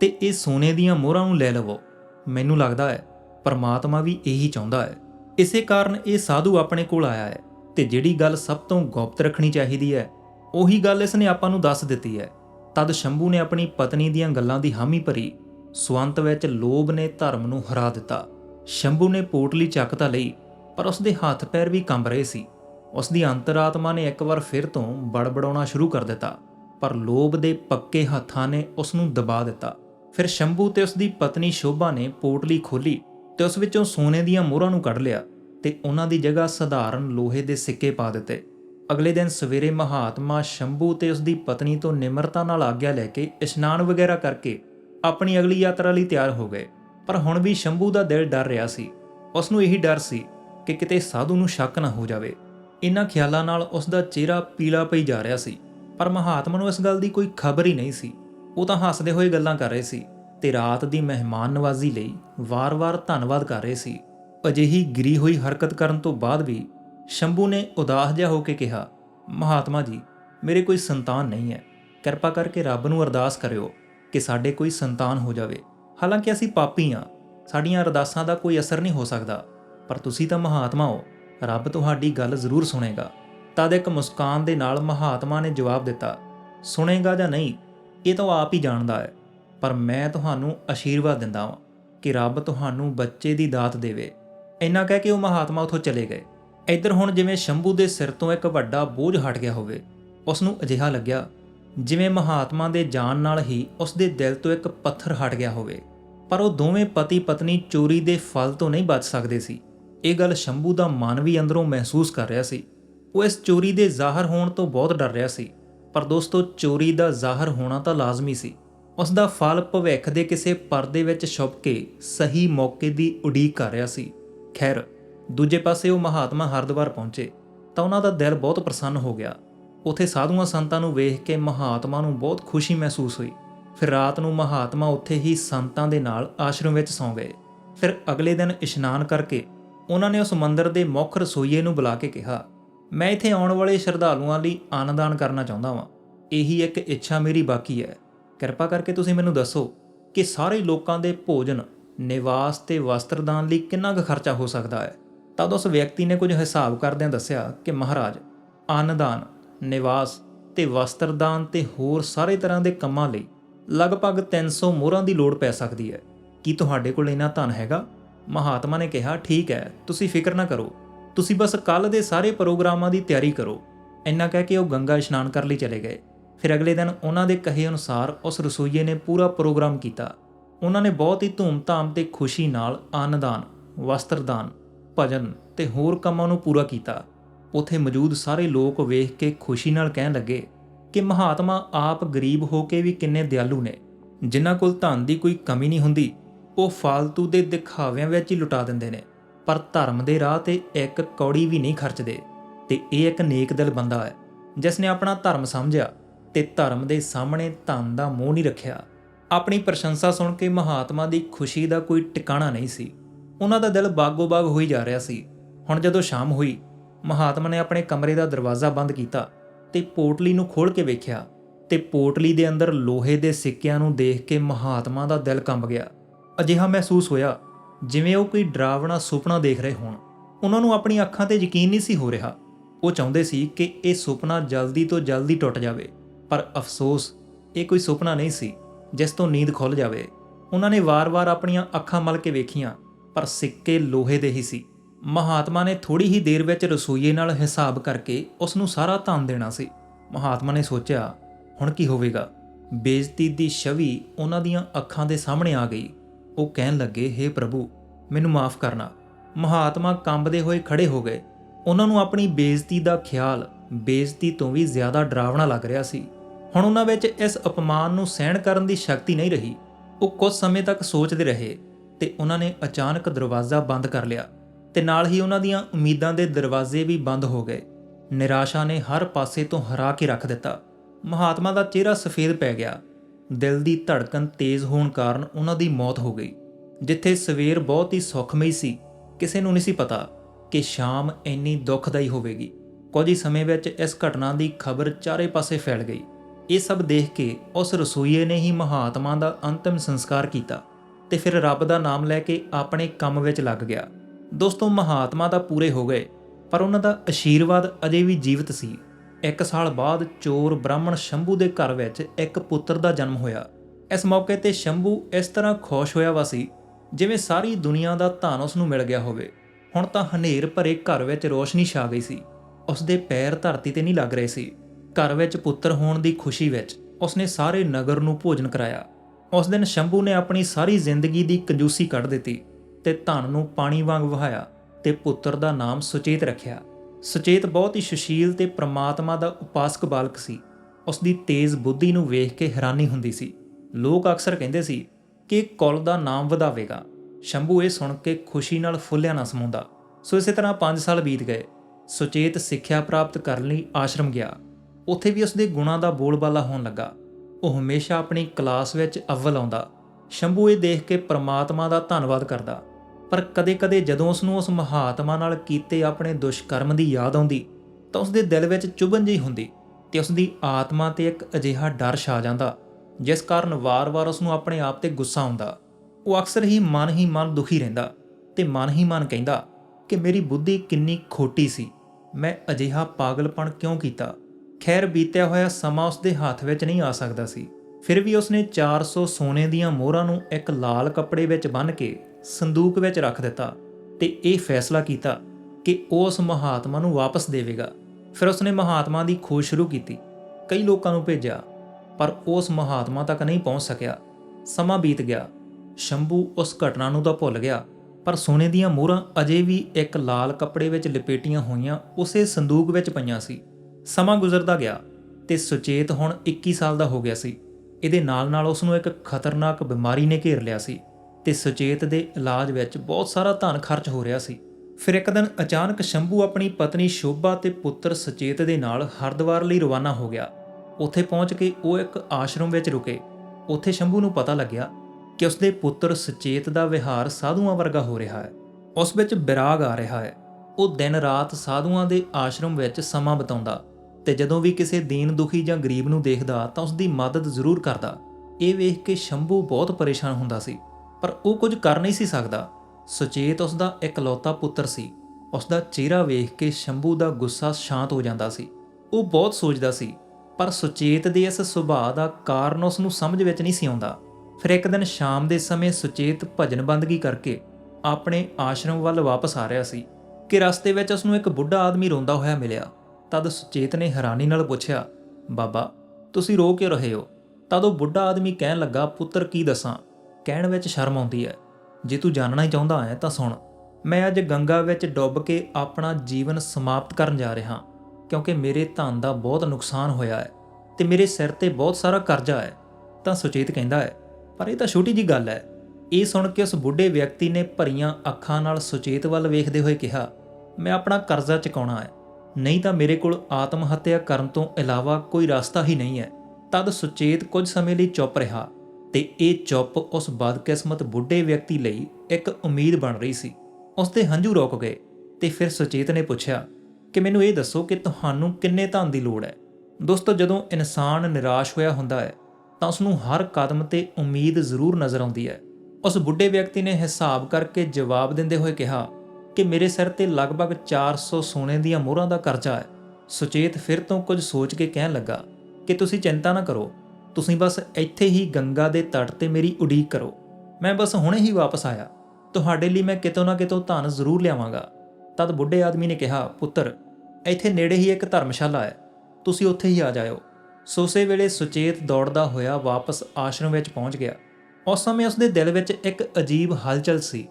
ਤੇ ਇਹ ਸੋਨੇ ਦੀਆਂ ਮੋਹਰਾਂ ਨੂੰ ਲੈ ਲਵੋ। ਮੈਨੂੰ ਲੱਗਦਾ ਹੈ ਪਰਮਾਤਮਾ ਵੀ ਇਹੀ ਚਾਹੁੰਦਾ ਹੈ। ਇਸੇ ਕਾਰਨ ਇਹ ਸਾਧੂ ਆਪਣੇ ਕੋਲ ਆਇਆ ਹੈ ਤੇ ਜਿਹੜੀ ਗੱਲ ਸਭ ਤੋਂ ਗੁਪਤ ਰੱਖਣੀ ਚਾਹੀਦੀ ਹੈ, ਉਹੀ ਗੱਲ ਇਸ ਨੇ ਆਪਾਂ ਨੂੰ ਦੱਸ ਦਿੱਤੀ ਹੈ। ਤਦ ਸ਼ੰਭੂ ਨੇ ਆਪਣੀ ਪਤਨੀ ਦੀਆਂ ਗੱਲਾਂ ਦੀ ਹਾਮੀ ਭਰੀ ਸਵੰਤ ਵਿੱਚ ਲੋਭ ਨੇ ਧਰਮ ਨੂੰ ਹਰਾ ਦਿੱਤਾ। ਸ਼ੰਭੂ ਨੇ ਪੋਟਲੀ ਚੱਕ ਤਾਂ ਲਈ, ਪਰ ਉਸ ਦੇ ਹੱਥ ਪੈਰ ਵੀ ਕੰਬ ਰਹੇ ਸੀ। ਉਸ ਦੀ ਅੰਤਰਾਤਮਾ ਨੇ ਇੱਕ ਵਾਰ ਫਿਰ ਤੋਂ ਬੜਬੜਾਉਣਾ ਸ਼ੁਰੂ ਕਰ ਦਿੱਤਾ, ਪਰ ਲੋਭ ਦੇ ਪੱਕੇ ਹੱਥਾਂ ਨੇ ਉਸ ਨੂੰ ਦਬਾ ਦਿੱਤਾ। ਫਿਰ ਸ਼ੰਭੂ ਤੇ ਉਸ ਦੀ ਪਤਨੀ ਸ਼ੋਭਾ ਨੇ ਪੋਟਲੀ ਖੋਲੀ ਤੇ ਉਸ ਵਿੱਚੋਂ ਸੋਨੇ ਦੀਆਂ ਮੋਹਰਾਂ ਨੂੰ ਕੱਢ ਲਿਆ ਤੇ ਉਹਨਾਂ ਦੀ ਜਗ੍ਹਾ ਸਧਾਰਨ ਲੋਹੇ ਦੇ ਸਿੱਕੇ ਪਾ ਦਿੱਤੇ। ਅਗਲੇ ਦਿਨ ਸਵੇਰੇ ਮਹਾਤਮਾ ਸ਼ੰਭੂ ਤੇ ਉਸ ਦੀ ਪਤਨੀ ਤੋਂ ਨਿਮਰਤਾ ਨਾਲ ਆਗਿਆ ਲੈ ਕੇ ਇਸ਼ਨਾਨ ਵਗੈਰਾ ਕਰਕੇ ਆਪਣੀ ਅਗਲੀ ਯਾਤਰਾ ਲਈ ਤਿਆਰ ਹੋ ਗਏ। ਪਰ ਹੁਣ ਵੀ ਸ਼ੰਭੂ ਦਾ ਦਿਲ ਡਰ ਰਿਹਾ ਸੀ। ਉਸ ਨੂੰ ਇਹੀ ਡਰ ਸੀ ਕਿ ਕਿਤੇ ਸਾਧੂ ਨੂੰ ਸ਼ੱਕ ਨਾ ਹੋ ਜਾਵੇ। ਇਨ੍ਹਾਂ ਖਿਆਲਾਂ ਨਾਲ ਉਸ ਦਾ ਚਿਹਰਾ ਪੀਲਾ ਪਈ ਜਾ ਰਿਹਾ ਸੀ। ਪਰ ਮਹਾਤਮਾ ਨੂੰ ਇਸ ਗੱਲ ਦੀ ਕੋਈ ਖਬਰ ਹੀ ਨਹੀਂ ਸੀ। ਉਹ ਤਾਂ ਹੱਸਦੇ ਹੋਏ ਗੱਲਾਂ ਕਰ ਰਹੇ ਸੀ ਤੇ ਰਾਤ ਦੀ ਮਹਿਮਾਨ ਨਵਾਜ਼ੀ ਲਈ ਵਾਰ-ਵਾਰ ਧੰਨਵਾਦ ਕਰ ਰਹੇ ਸੀ। ਅਜਿਹੀ ਗਿਰੀ ਹੋਈ ਹਰਕਤ ਕਰਨ ਤੋਂ ਬਾਅਦ ਵੀ ਸ਼ੰਭੂ ਨੇ ਉਦਾਸ ਜਿਹਾ ਹੋ ਕੇ ਕਿਹਾ, ਮਹਾਤਮਾ ਜੀ, ਮੇਰੇ ਕੋਈ ਸੰਤਾਨ ਨਹੀਂ ਹੈ। ਕਿਰਪਾ ਕਰਕੇ ਰੱਬ ਨੂੰ ਅਰਦਾਸ ਕਰਿਓ। ਕਿ ਸਾਡੇ ਕੋਈ ਸੰਤਾਨ ਹੋ ਜਾਵੇ। ਹਾਲਾਂਕਿ ਅਸੀਂ ਪਾਪੀ ਹਾਂ, ਸਾਡੀਆਂ ਅਰਦਾਸਾਂ ਦਾ ਕੋਈ ਅਸਰ ਨਹੀਂ ਹੋ ਸਕਦਾ, ਪਰ ਤੁਸੀਂ ਤਾਂ ਮਹਾਤਮਾ ਹੋ, ਰੱਬ ਤੁਹਾਡੀ ਗੱਲ ਜ਼ਰੂਰ ਸੁਣੇਗਾ। ਤਦ ਇੱਕ ਮੁਸਕਾਨ ਦੇ ਨਾਲ ਮਹਾਤਮਾ ਨੇ ਜਵਾਬ ਦਿੱਤਾ, ਸੁਣੇਗਾ ਜਾਂ ਨਹੀਂ, ਇਹ ਤਾਂ ਉਹ ਆਪ ਹੀ ਜਾਣਦਾ ਹੈ, ਪਰ ਮੈਂ ਤੁਹਾਨੂੰ ਅਸ਼ੀਰਵਾਦ ਦਿੰਦਾ ਹਾਂ ਕਿ ਰੱਬ ਤੁਹਾਨੂੰ ਬੱਚੇ ਦੀ ਦਾਤ ਦੇਵੇ। ਇੰਨਾ ਕਹਿ ਕੇ ਉਹ ਮਹਾਤਮਾ ਉਥੋਂ ਚਲੇ ਗਏ। ਇੱਧਰ ਹੁਣ ਜਿਵੇਂ ਸ਼ੰਭੂ ਦੇ ਸਿਰ ਤੋਂ ਇੱਕ ਵੱਡਾ ਬੋਝ ਹਟ ਗਿਆ ਹੋਵੇ ਉਸ ਨੂੰ ਅਜਿਹਾ ਲੱਗਿਆ ਜਿਵੇਂ ਮਹਾਤਮਾ ਦੇ ਜਾਣ ਨਾਲ ਹੀ ਉਸ ਦੇ ਦਿਲ ਤੋਂ ਇੱਕ ਪੱਥਰ ਹਟ ਗਿਆ ਹੋਵੇ, ਪਰ ਉਹ ਦੋਵੇਂ ਪਤੀ ਪਤਨੀ ਚੋਰੀ ਦੇ ਫਲ ਤੋਂ ਨਹੀਂ ਬਚ ਸਕਦੇ ਸੀ। ਇਹ ਗੱਲ ਸ਼ੰਭੂ ਦਾ ਮਨ ਵੀ ਅੰਦਰੋਂ ਮਹਿਸੂਸ ਕਰ ਰਿਹਾ ਸੀ। ਉਹ ਇਸ ਚੋਰੀ ਦੇ ਜ਼ਾਹਰ ਹੋਣ ਤੋਂ ਬਹੁਤ ਡਰ ਰਿਹਾ ਸੀ, ਪਰ ਦੋਸਤੋ ਚੋਰੀ ਦਾ ਜ਼ਾਹਰ ਹੋਣਾ ਤਾਂ ਲਾਜ਼ਮੀ ਸੀ। ਉਸ ਦਾ ਫਲ ਭਵਿੱਖ ਦੇ ਕਿਸੇ ਪਰਦੇ ਵਿੱਚ ਛੁਪ ਕੇ ਸਹੀ ਮੌਕੇ ਦੀ ਉਡੀਕ ਕਰ ਰਿਹਾ ਸੀ। ਖੈਰ, ਦੂਜੇ ਪਾਸੇ ਉਹ ਮਹਾਤਮਾ ਹਰਦੁਆਰ ਪਹੁੰਚੇ, ਤਾਂ ਉਹਨਾਂ ਦਾ ਦਿਲ ਬਹੁਤ ਪ੍ਰਸੰਨ ਹੋ ਗਿਆ। ਉਥੇ ਸਾਧੂਆਂ ਸੰਤਾਂ ਨੂੰ ਵੇਖ ਕੇ ਮਹਾਤਮਾ ਨੂੰ ਬਹੁਤ ਖੁਸ਼ੀ ਮਹਿਸੂਸ ਹੋਈ। ਫਿਰ ਰਾਤ ਨੂੰ ਮਹਾਤਮਾ ਉੱਥੇ ਹੀ ਸੰਤਾਂ ਦੇ ਨਾਲ ਆਸ਼ਰਮ ਵਿੱਚ ਸੌਂ ਗਏ। ਫਿਰ ਅਗਲੇ ਦਿਨ ਇਸ਼ਨਾਨ ਕਰਕੇ ਉਹਨਾਂ ਨੇ ਉਸ ਮੰਦਿਰ ਦੇ ਮੁੱਖ ਰਸੋਈਏ ਨੂੰ ਬੁਲਾ ਕੇ ਕਿਹਾ, ਮੈਂ ਇੱਥੇ ਆਉਣ ਵਾਲੇ ਸ਼ਰਧਾਲੂਆਂ ਲਈ ਆਨੰਦਾਨ ਕਰਨਾ ਚਾਹੁੰਦਾ ਹਾਂ ਇਹੀ ਇੱਕ ਇੱਛਾ ਮੇਰੀ ਬਾਕੀ ਹੈ। ਕਿਰਪਾ ਕਰਕੇ ਤੁਸੀਂ ਮੈਨੂੰ ਦੱਸੋ ਕਿ ਸਾਰੇ ਲੋਕਾਂ ਦੇ ਭੋਜਨ, ਨਿਵਾਸ ਤੇ ਵਸਤਰਦਾਨ ਲਈ ਕਿੰਨਾ ਕੁ ਖਰਚਾ ਹੋ ਸਕਦਾ ਹੈ? ਤਦ ਉਸ ਵਿਅਕਤੀ ਨੇ ਕੁਝ ਹਿਸਾਬ ਕਰਦਿਆਂ ਦੱਸਿਆ ਕਿ ਮਹਾਰਾਜ ਅੰਨਦਾਨ ਨਿਵਾਸ ਤੇ ਵਸਤਰਦਾਨ ਤੇ ਹੋਰ ਸਾਰੇ ਤਰ੍ਹਾਂ ਦੇ ਕੰਮਾਂ ਲਈ ਲਗਭਗ 300 ਮੋਹਰਾਂ ਦੀ ਲੋੜ ਪੈ ਸਕਦੀ ਹੈ। ਕੀ ਤੁਹਾਡੇ ਕੋਲ ਇਨਾ ਧਨ ਹੈਗਾ? ਮਹਾਤਮਾ ਨੇ ਕਿਹਾ, ਠੀਕ ਹੈ, ਤੁਸੀਂ ਫਿਕਰ ਨਾ ਕਰੋ। ਤੁਸੀਂ ਬਸ ਕੱਲ ਦੇ ਸਾਰੇ ਪ੍ਰੋਗਰਾਮਾਂ ਦੀ ਤਿਆਰੀ ਕਰੋ। ਇੰਨਾ ਕਹਿ ਕੇ ਉਹ ਗੰਗਾ ਇਸ਼ਨਾਨ ਕਰ ਲਈ ਚਲੇ ਗਏ। ਫਿਰ ਅਗਲੇ ਦਿਨ ਉਹਨਾਂ ਦੇ ਕਹੇ ਅਨੁਸਾਰ ਉਸ ਰਸੋਈਏ ਨੇ ਪੂਰਾ ਪ੍ਰੋਗਰਾਮ ਕੀਤਾ। ਉਹਨਾਂ ਨੇ ਬਹੁਤ ਹੀ ਧੂਮ-ਧਾਮ ਤੇ ਖੁਸ਼ੀ ਨਾਲ ਅੰਨਦਾਨ ਵਸਤਰਦਾਨ, ਭਜਨ ਤੇ ਹੋਰ ਕੰਮਾਂ ਨੂੰ ਪੂਰਾ ਕੀਤਾ। ਉਥੇ ਮੌਜੂਦ ਸਾਰੇ ਲੋਕ ਵੇਖ ਕੇ ਖੁਸ਼ੀ ਨਾਲ ਕਹਿਣ ਲੱਗੇ ਕਿ ਮਹਾਤਮਾ ਆਪ ਗਰੀਬ ਹੋ ਕੇ ਵੀ ਕਿੰਨੇ ਦਿਆਲੂ ਨੇ। ਜਿਨ੍ਹਾਂ ਕੋਲ ਧਨ ਦੀ ਕੋਈ ਕਮੀ ਨਹੀਂ ਹੁੰਦੀ, ਉਹ ਫਾਲਤੂ ਦੇ ਦਿਖਾਵਿਆਂ ਵਿੱਚ ਹੀ ਲੁਟਾ ਦਿੰਦੇ ਨੇ। ਪਰ ਧਰਮ ਦੇ ਰਾਹ ਤੇ ਇੱਕ ਕੌੜੀ ਵੀ ਨਹੀਂ ਖਰਚਦੇ ਤੇ ਇਹ ਇੱਕ ਨੇਕ ਦਿਲ ਬੰਦਾ ਹੈ, ਜਿਸ ਨੇ ਆਪਣਾ ਧਰਮ ਸਮਝਿਆ ਤੇ ਧਰਮ ਦੇ ਸਾਹਮਣੇ ਧਨ ਦਾ ਮੋਹ ਨਹੀਂ ਰੱਖਿਆ। ਆਪਣੀ ਪ੍ਰਸ਼ੰਸਾ ਸੁਣ ਕੇ ਮਹਾਤਮਾ ਦੀ ਖੁਸ਼ੀ ਦਾ ਕੋਈ ਟਿਕਾਣਾ ਨਹੀਂ ਸੀ। ਉਹਨਾਂ ਦਾ ਦਿਲ ਬਾਗੋ-ਬਾਗ ਹੋਈ ਜਾ ਰਿਹਾ ਸੀ। ਹੁਣ ਜਦੋਂ ਸ਼ਾਮ ਹੋਈ ਮਹਾਤਮਾ ਨੇ ਆਪਣੇ ਕਮਰੇ ਦਾ ਦਰਵਾਜ਼ਾ ਬੰਦ ਕੀਤਾ ਤੇ ਪੋਟਲੀ ਨੂੰ ਖੋਲ੍ਹ ਕੇ ਵੇਖਿਆ ਤੇ ਪੋਟਲੀ ਦੇ ਅੰਦਰ ਲੋਹੇ ਦੇ ਸਿੱਕਿਆਂ ਨੂੰ ਦੇਖ ਕੇ ਮਹਾਤਮਾ ਦਾ ਦਿਲ ਕੰਬ ਗਿਆ। ਅਜਿਹਾ ਮਹਿਸੂਸ ਹੋਇਆ ਜਿਵੇਂ ਉਹ ਕੋਈ ਡਰਾਵਣਾ ਸੁਪਨਾ ਦੇਖ ਰਹੇ ਹੋਣ। ਉਹਨਾਂ ਨੂੰ ਆਪਣੀ ਅੱਖਾਂ ਤੇ ਯਕੀਨ ਨਹੀਂ ਸੀ ਹੋ ਰਿਹਾ। ਉਹ ਚਾਹੁੰਦੇ ਸੀ ਕਿ ਇਹ ਸੁਪਨਾ ਜਲਦੀ ਤੋਂ ਜਲਦੀ ਟੁੱਟ ਜਾਵੇ, ਪਰ ਅਫਸੋਸ, ਇਹ ਕੋਈ ਸੁਪਨਾ ਨਹੀਂ ਸੀ ਜਿਸ ਤੋਂ ਨੀਂਦ ਖੁੱਲ ਜਾਵੇ। ਉਹਨਾਂ ਨੇ ਵਾਰ-ਵਾਰ ਆਪਣੀਆਂ ਅੱਖਾਂ ਮਲ ਕੇ ਵੇਖੀਆਂ, ਪਰ ਸਿੱਕੇ ਲੋਹੇ ਦੇ ਹੀ ਸੀ। ਮਹਾਤਮਾ ਨੇ ਥੋੜੀ ਹੀ ਦੇਰ ਵਿੱਚ ਰਸੋਈਏ ਨਾਲ ਹਿਸਾਬ ਕਰਕੇ ਉਸ ਨੂੰ ਸਾਰਾ ਧਨ ਦੇਣਾ ਸੀ। ਮਹਾਤਮਾ ਨੇ ਸੋਚਿਆ, ਹੁਣ ਕੀ ਹੋਵੇਗਾ? ਬੇਇੱਜ਼ਤੀ ਦੀ ਛਵੀ ਉਹਨਾਂ ਦੀਆਂ ਅੱਖਾਂ ਦੇ ਸਾਹਮਣੇ ਆ ਗਈ। ਉਹ ਕਹਿਣ ਲੱਗੇ हे ਪ੍ਰਭੂ, ਮੈਨੂੰ ਮਾਫ ਕਰਨਾ। ਮਹਾਤਮਾ ਕੰਬਦੇ ਹੋਏ ਖੜੇ ਹੋ ਗਏ। ਉਹਨਾਂ ਨੂੰ ਆਪਣੀ ਬੇਇੱਜ਼ਤੀ ਦਾ ਖਿਆਲ ਬੇਇੱਜ਼ਤੀ ਤੋਂ ਵੀ ਜ਼ਿਆਦਾ ਡਰਾਵਣਾ ਲੱਗ ਰਿਹਾ ਸੀ। ਹੁਣ ਉਹਨਾਂ ਵਿੱਚ ਇਸ ਅਪਮਾਨ ਨੂੰ ਸਹਿਣ ਕਰਨ ਦੀ ਸ਼ਕਤੀ ਨਹੀਂ ਰਹੀ। ਉਹ ਕੁਝ ਸਮੇਂ ਤੱਕ ਸੋਚਦੇ ਰਹੇ ਤੇ ਉਹਨਾਂ ਨੇ ਅਚਾਨਕ ਦਰਵਾਜ਼ਾ ਬੰਦ ਕਰ ਲਿਆ। ਤੇ ਨਾਲ ਹੀ ਉਹਨਾਂ ਦੀਆਂ ਉਮੀਦਾਂ ਦੇ ਦਰਵਾਜ਼ੇ ਵੀ ਬੰਦ ਹੋ ਗਏ। ਨਿਰਾਸ਼ਾ ਨੇ ਹਰ ਪਾਸੇ ਤੋਂ ਹਰਾ ਕੇ ਰੱਖ ਦਿੱਤਾ। ਮਹਾਤਮਾ ਦਾ ਚਿਹਰਾ ਸਫੇਦ ਪੈ ਗਿਆ। ਦਿਲ ਦੀ ਧੜਕਨ ਤੇਜ਼ ਹੋਣ ਕਾਰਨ ਉਹਨਾਂ ਦੀ ਮੌਤ ਹੋ ਗਈ, ਜਿੱਥੇ ਸਵੇਰ ਬਹੁਤ ਹੀ ਸੁਖਮਈ ਸੀ। ਕਿਸੇ ਨੂੰ ਨਹੀਂ ਸੀ ਪਤਾ ਕਿ ਸ਼ਾਮ ਇੰਨੀ ਦੁਖਦਾਈ ਹੋਵੇਗੀ। ਕੁਝ ਹੀ ਸਮੇਂ ਵਿੱਚ ਇਸ ਘਟਨਾ ਦੀ ਖਬਰ ਚਾਰੇ ਪਾਸੇ ਫੈਲ ਗਈ। ਇਹ ਸਭ ਦੇਖ ਕੇ ਉਸ ਰਸੋਈਏ ਨੇ ਹੀ ਮਹਾਤਮਾ ਦਾ ਅੰਤਿਮ ਸੰਸਕਾਰ ਕੀਤਾ ਤੇ ਫਿਰ ਰੱਬ ਦਾ ਨਾਮ ਲੈ ਕੇ ਆਪਣੇ ਕੰਮ ਵਿੱਚ ਲੱਗ ਗਿਆ। ਦੋਸਤੋ ਮਹਾਤਮਾ ਤਾਂ ਪੂਰੇ ਹੋ ਗਏ, ਪਰ ਉਹਨਾਂ ਦਾ ਅਸ਼ੀਰਵਾਦ ਅਜੇ ਵੀ ਜੀਵਤ ਸੀ। ਇੱਕ ਸਾਲ ਬਾਅਦ ਚੋਰ ਬ੍ਰਾਹਮਣ ਸ਼ੰਭੂ ਦੇ ਘਰ ਵਿੱਚ ਇੱਕ ਪੁੱਤਰ ਦਾ ਜਨਮ ਹੋਇਆ। ਇਸ ਮੌਕੇ ਤੇ ਸ਼ੰਭੂ ਇਸ ਤਰ੍ਹਾਂ ਖੁਸ਼ ਹੋਇਆ ਵਾ ਸੀ, ਜਿਵੇਂ ਸਾਰੀ ਦੁਨੀਆ ਦਾ ਧਨ ਉਸ ਨੂੰ ਮਿਲ ਗਿਆ ਹੋਵੇ। ਹੁਣ ਤਾਂ ਹਨੇਰ ਭਰੇ ਘਰ ਵਿੱਚ ਰੋਸ਼ਨੀ ਛਾ ਗਈ ਸੀ। ਉਸ ਦੇ ਪੈਰ ਧਰਤੀ ਤੇ ਨਹੀਂ ਲੱਗ ਰਹੇ ਸੀ। ਘਰ ਵਿੱਚ ਪੁੱਤਰ ਹੋਣ ਦੀ ਖੁਸ਼ੀ ਵਿੱਚ ਉਸਨੇ ਸਾਰੇ ਨਗਰ ਨੂੰ ਭੋਜਨ ਕਰਾਇਆ। ਉਸ ਦਿਨ ਸ਼ੰਭੂ ਨੇ ਆਪਣੀ ਸਾਰੀ ਜ਼ਿੰਦਗੀ ਦੀ ਕੰਜੂਸੀ ਕੱਢ ਦਿੱਤੀ। ਤੇ ਧਨ ਨੂੰ ਪਾਣੀ ਵਾਂਗ ਵਹਾਇਆ ਤੇ ਪੁੱਤਰ ਦਾ ਨਾਮ ਸੁਚੇਤ ਰੱਖਿਆ। ਸੁਚੇਤ ਬਹੁਤ ਹੀ ਸੁਸ਼ੀਲ ਤੇ ਪ੍ਰਮਾਤਮਾ ਦਾ ਉਪਾਸਕ ਬਾਲਕ ਸੀ। ਉਸ ਦੀ ਤੇਜ਼ ਬੁੱਧੀ ਨੂੰ ਵੇਖ ਕੇ ਹੈਰਾਨੀ ਹੁੰਦੀ ਸੀ। ਲੋਕ ਅਕਸਰ ਕਹਿੰਦੇ ਸੀ ਕਿ ਕੁਲ ਦਾ ਨਾਮ ਵਧਾਵੇਗਾ। ਸ਼ੰਭੂ ਇਹ ਸੁਣ ਕੇ ਖੁਸ਼ੀ ਨਾਲ ਫੁੱਲਿਆ ਨਾ ਸਮਾਉਂਦਾ। ਸੋ ਇਸੇ ਤਰ੍ਹਾਂ 5 ਸਾਲ ਬੀਤ ਗਏ। ਸੁਚੇਤ ਸਿੱਖਿਆ ਪ੍ਰਾਪਤ ਕਰਨ ਲਈ ਆਸ਼ਰਮ ਗਿਆ। ਉੱਥੇ ਵੀ ਉਸਦੇ ਗੁਣਾਂ ਦਾ ਬੋਲਬਾਲਾ ਹੋਣ ਲੱਗਾ। ਉਹ ਹਮੇਸ਼ਾ ਆਪਣੀ ਕਲਾਸ ਵਿੱਚ ਅਵਲ ਆਉਂਦਾ। ਸ਼ੰਭੂ ਇਹ ਦੇਖ ਕੇ ਪ੍ਰਮਾਤਮਾ ਦਾ ਧੰਨਵਾਦ ਕਰਦਾ। ਪਰ ਕਦੇ-ਕਦੇ ਜਦੋਂ ਉਸ ਨੂੰ ਉਸ ਮਹਾਤਮਾ ਨਾਲ ਕੀਤੇ ਆਪਣੇ ਦੁਸ਼ਕਰਮ ਦੀ ਯਾਦ ਆਉਂਦੀ, ਤਾਂ ਉਸ ਦੇ ਦਿਲ ਵਿੱਚ ਚੁਭਨ ਜਿਹੀ ਹੁੰਦੀ ਤੇ ਉਸ ਦੀ ਆਤਮਾ ਤੇ ਇੱਕ ਅਜਿਹਾ ਡਰ ਛਾ ਜਾਂਦਾ, ਜਿਸ ਕਾਰਨ ਵਾਰ-ਵਾਰ ਉਸ ਨੂੰ ਆਪਣੇ ਆਪ ਤੇ ਗੁੱਸਾ ਆਉਂਦਾ। ਉਹ ਅਕਸਰ ਹੀ ਮਨ ਹੀ ਮਨ ਦੁਖੀ ਰਹਿੰਦਾ ਤੇ ਮਨ ਹੀ ਮਨ ਕਹਿੰਦਾ ਕਿ ਮੇਰੀ ਬੁੱਧੀ ਕਿੰਨੀ ਖੋਟੀ ਸੀ, ਮੈਂ ਅਜਿਹਾ ਪਾਗਲਪਣ ਕਿਉਂ ਕੀਤਾ? ਖੈਰ, ਬੀਤਿਆ ਹੋਇਆ ਸਮਾਂ ਉਸ ਦੇ ਹੱਥ ਵਿੱਚ ਨਹੀਂ ਆ ਸਕਦਾ ਸੀ। ਫਿਰ ਵੀ ਉਸਨੇ 400 ਸੋਨੇ ਦੀਆਂ ਮੋਹਰਾਂ ਨੂੰ ਇੱਕ ਲਾਲ ਕੱਪੜੇ ਵਿੱਚ ਬੰਨ੍ਹ ਕੇ ਸੰਦੂਕ ਵਿੱਚ ਰੱਖ ਦਿੱਤਾ ਤੇ ਇਹ ਫੈਸਲਾ ਕੀਤਾ ਕਿ ਉਹ ਉਸ ਮਹਾਤਮਾ ਨੂੰ ਵਾਪਸ ਦੇਵੇਗਾ। ਫਿਰ ਉਸਨੇ ਮਹਾਤਮਾ ਦੀ ਖੋਜ ਸ਼ੁਰੂ ਕੀਤੀ। ਕਈ ਲੋਕਾਂ ਨੂੰ ਭੇਜਿਆ, ਪਰ ਉਸ ਮਹਾਤਮਾ ਤੱਕ ਨਹੀਂ ਪਹੁੰਚ ਸਕਿਆ। ਸਮਾਂ ਬੀਤ ਗਿਆ। ਸ਼ੰਭੂ ਉਸ ਘਟਨਾ ਨੂੰ ਤਾਂ ਭੁੱਲ ਗਿਆ, ਪਰ ਸੋਨੇ ਦੀਆਂ ਮੋਹਰਾਂ ਅਜੇ ਵੀ ਇੱਕ ਲਾਲ ਕੱਪੜੇ ਵਿੱਚ ਲਪੇਟੀਆਂ ਹੋਈਆਂ ਉਸੇ ਸੰਦੂਕ ਵਿੱਚ ਪਈਆਂ ਸੀ। ਸਮਾਂ ਗੁਜ਼ਰਦਾ ਗਿਆ ਤੇ ਸੁਚੇਤ ਹੁਣ 21 ਸਾਲ ਦਾ ਹੋ ਗਿਆ ਸੀ। ਇਹਦੇ ਨਾਲ-ਨਾਲ ਉਸ ਨੂੰ ਇੱਕ ਖਤਰਨਾਕ ਬਿਮਾਰੀ ਨੇ ਘੇਰ ਲਿਆ ਸੀ। ਤੇ ਸੁਚੇਤ ਦੇ ਇਲਾਜ ਵਿੱਚ ਬਹੁਤ ਸਾਰਾ ਧਨ ਖਰਚ ਹੋ ਰਿਹਾ ਸੀ। ਫਿਰ ਇੱਕ ਦਿਨ ਅਚਾਨਕ ਸ਼ੰਭੂ ਆਪਣੀ ਪਤਨੀ ਸ਼ੋਭਾ ਤੇ ਪੁੱਤਰ ਸੁਚੇਤ ਦੇ ਨਾਲ ਹਰਿਦੁਆਰ ਲਈ ਰਵਾਨਾ ਹੋ ਗਿਆ। ਉੱਥੇ ਪਹੁੰਚ ਕੇ ਉਹ ਇੱਕ ਆਸ਼ਰਮ ਵਿੱਚ ਰੁਕੇ। ਉੱਥੇ ਸ਼ੰਭੂ ਨੂੰ ਪਤਾ ਲੱਗਿਆ ਕਿ ਉਸਦੇ ਪੁੱਤਰ ਸੁਚੇਤ ਦਾ ਵਿਹਾਰ ਸਾਧੂਆਂ ਵਰਗਾ ਹੋ ਰਿਹਾ ਹੈ। ਉਸ ਵਿੱਚ ਵਿਰਾਗ ਆ ਰਿਹਾ ਹੈ। ਉਹ ਦਿਨ ਰਾਤ ਸਾਧੂਆਂ ਦੇ ਆਸ਼ਰਮ ਵਿੱਚ ਸਮਾਂ ਬਿਤਾਉਂਦਾ ਤੇ ਜਦੋਂ ਵੀ ਕਿਸੇ ਦੀਨ ਦੁਖੀ ਜਾਂ ਗਰੀਬ ਨੂੰ ਦੇਖਦਾ ਤਾਂ ਉਸ ਦੀ ਮਦਦ ਜ਼ਰੂਰ ਕਰਦਾ। ਇਹ ਵੇਖ ਕੇ ਸ਼ੰਭੂ ਬਹੁਤ ਪਰੇਸ਼ਾਨ ਹੁੰਦਾ ਸੀ। ਪਰ ਉਹ ਕੁਝ ਕਰ ਨਹੀਂ ਸੀ ਸਕਦਾ। ਸੁਚੇਤ ਉਸ ਦਾ ਇਕਲੌਤਾ ਪੁੱਤਰ ਸੀ। ਉਸ ਦਾ ਚਿਹਰਾ ਵੇਖ ਕੇ ਸ਼ੰਭੂ ਦਾ ਗੁੱਸਾ ਸ਼ਾਂਤ ਹੋ ਜਾਂਦਾ ਸੀ। ਉਹ ਬਹੁਤ ਸੋਚਦਾ ਸੀ, ਪਰ ਸੁਚੇਤ ਦੇ ਇਸ ਸੁਭਾਅ ਦਾ ਕਾਰਨ ਉਸ ਨੂੰ ਸਮਝ ਵਿੱਚ ਨਹੀਂ ਸੀ ਆਉਂਦਾ। ਫਿਰ ਇੱਕ ਦਿਨ ਸ਼ਾਮ ਦੇ ਸਮੇਂ ਸੁਚੇਤ ਭਜਨ ਬੰਦਗੀ ਕਰਕੇ ਆਪਣੇ ਆਸ਼ਰਮ ਵੱਲ ਵਾਪਸ ਆ ਰਿਹਾ ਸੀ ਕਿ ਰਸਤੇ ਵਿੱਚ ਉਸ ਨੂੰ ਇੱਕ ਬੁੱਢਾ ਆਦਮੀ ਰੋਂਦਾ ਹੋਇਆ ਮਿਲਿਆ। ਤਦ ਸੁਚੇਤ ਨੇ ਹੈਰਾਨੀ ਨਾਲ ਪੁੱਛਿਆ, ਬਾਬਾ, ਤੁਸੀਂ ਰੋ ਕਿਉਂ ਰਹੇ ਹੋ? ਤਦ ਉਹ ਬੁੱਢਾ ਆਦਮੀ ਕਹਿਣ ਲੱਗਾ, ਪੁੱਤਰ, ਕੀ ਦੱਸਾਂ? ਕਹਿਣ ਵਿੱਚ ਸ਼ਰਮ ਆਉਂਦੀ ਹੈ। ਜੇ ਤੂੰ ਜਾਣਨਾ ਹੀ ਚਾਹੁੰਦਾ ਹੈ ਤਾਂ ਸੁਣ। ਮੈਂ ਅੱਜ ਗੰਗਾ ਵਿੱਚ ਡੁੱਬ ਕੇ ਆਪਣਾ ਜੀਵਨ ਸਮਾਪਤ ਕਰਨ ਜਾ ਰਿਹਾ ਕਿਉਂਕਿ ਮੇਰੇ ਧਨ ਦਾ ਬਹੁਤ ਨੁਕਸਾਨ ਹੋਇਆ ਹੈ ਤੇ ਮੇਰੇ ਸਿਰ ਤੇ ਬਹੁਤ ਸਾਰਾ ਕਰਜ਼ਾ ਹੈ, ਤਾਂ ਸੁਚੇਤ ਕਹਿੰਦਾ ਹੈ। ਪਰ ਇਹ ਤਾਂ ਛੋਟੀ ਜੀ ਗੱਲ ਹੈ। ਇਹ ਸੁਣ ਕੇ ਉਸ ਬੁੱਢੇ ਵਿਅਕਤੀ ਨੇ ਭਰੀਆਂ ਅੱਖਾਂ ਨਾਲ ਸੁਚੇਤ ਵੱਲ ਵੇਖਦੇ ਹੋਏ ਕਿਹਾ, ਮੈਂ ਆਪਣਾ ਕਰਜ਼ਾ ਚੁਕਾਉਣਾ ਹੈ। ਨਹੀਂ ਤਾਂ ਮੇਰੇ ਕੋਲ ਆਤਮ ਹੱਤਿਆ ਕਰਨ ਤੋਂ ਇਲਾਵਾ ਕੋਈ ਰਸਤਾ ਹੀ ਨਹੀਂ ਹੈ। ਤਦ ਸੁਚੇਤ ਕੁਝ ਸਮੇਂ ਲਈ ਚੁੱਪ ਰਿਹਾ। ਤੇ ਇਹ ਚੁੱਪ ਉਸ ਬਦਕਿਸਮਤ ਬੁੱਢੇ ਵਿਅਕਤੀ ਲਈ ਇੱਕ ਉਮੀਦ ਬਣ ਰਹੀ ਸੀ। ਉਸ ਦੇ ਹੰਝੂ ਰੁਕ ਗਏ ਤੇ ਫਿਰ ਸੁਚੇਤ ਨੇ ਪੁੱਛਿਆ, ਕਿ ਮੈਨੂੰ ਇਹ ਦੱਸੋ ਕਿ ਤੁਹਾਨੂੰ ਕਿੰਨੇ ਧਨ ਦੀ ਲੋੜ ਹੈ? ਦੋਸਤੋ, ਜਦੋਂ ਇਨਸਾਨ ਨਿਰਾਸ਼ ਹੋਇਆ ਹੁੰਦਾ ਹੈ, ਤਾਂ ਉਸ ਨੂੰ ਹਰ ਕਦਮ ਤੇ ਉਮੀਦ ਜ਼ਰੂਰ ਨਜ਼ਰ ਆਉਂਦੀ ਹੈ। ਉਸ ਬੁੱਢੇ ਵਿਅਕਤੀ ਨੇ ਹਿਸਾਬ ਕਰਕੇ ਜਵਾਬ ਦਿੰਦੇ ਹੋਏ ਕਿਹਾ, ਕਿ ਮੇਰੇ ਸਿਰ ਤੇ ਲਗਭਗ 400 ਸੋਨੇ ਦੀਆਂ ਮੋਹਰਾਂ ਦਾ ਕਰਜ਼ਾ ਹੈ। ਸੁਚੇਤ ਫਿਰ ਤੋਂ ਕੁਝ ਸੋਚ ਕੇ ਕਹਿਣ ਲੱਗਾ, ਕਿ ਤੁਸੀਂ ਚਿੰਤਾ ਨਾ ਕਰੋ ਤੁਸੀਂ ਬਸ ਇੱਥੇ ਹੀ ਗੰਗਾ ਦੇ ਤੱਟ ਤੇ ਮੇਰੀ ਉਡੀਕ ਕਰੋ। ਮੈਂ ਬਸ ਹੁਣੇ ਹੀ ਵਾਪਸ ਆਇਆ। ਤੁਹਾਡੇ ਲਈ ਮੈਂ ਕਿਤੋਂ ਨਾ ਕਿਤੋਂ ਧਨ ਜ਼ਰੂਰ ਲਿਆਵਾਂਗਾ। ਤਦ ਬੁੱਢੇ ਆਦਮੀ ਨੇ ਕਿਹਾ, ਪੁੱਤਰ, ਇੱਥੇ ਨੇੜੇ ਹੀ ਇੱਕ ਧਰਮਸ਼ਾਲਾ ਹੈ। ਤੁਸੀਂ ਉੱਥੇ ਹੀ ਆ ਜਾਇਓ। ਸੋਸੇ ਵੇਲੇ ਸੁਚੇਤ ਦੌੜਦਾ ਹੋਇਆ ਵਾਪਸ ਆਸ਼ਰਮ ਵਿੱਚ ਪਹੁੰਚ ਗਿਆ। ਉਸ ਸਮੇਂ ਉਸ ਦੇ ਦਿਲ ਵਿੱਚ ਇੱਕ ਅਜੀਬ ਹਲਚਲ ਸੀ।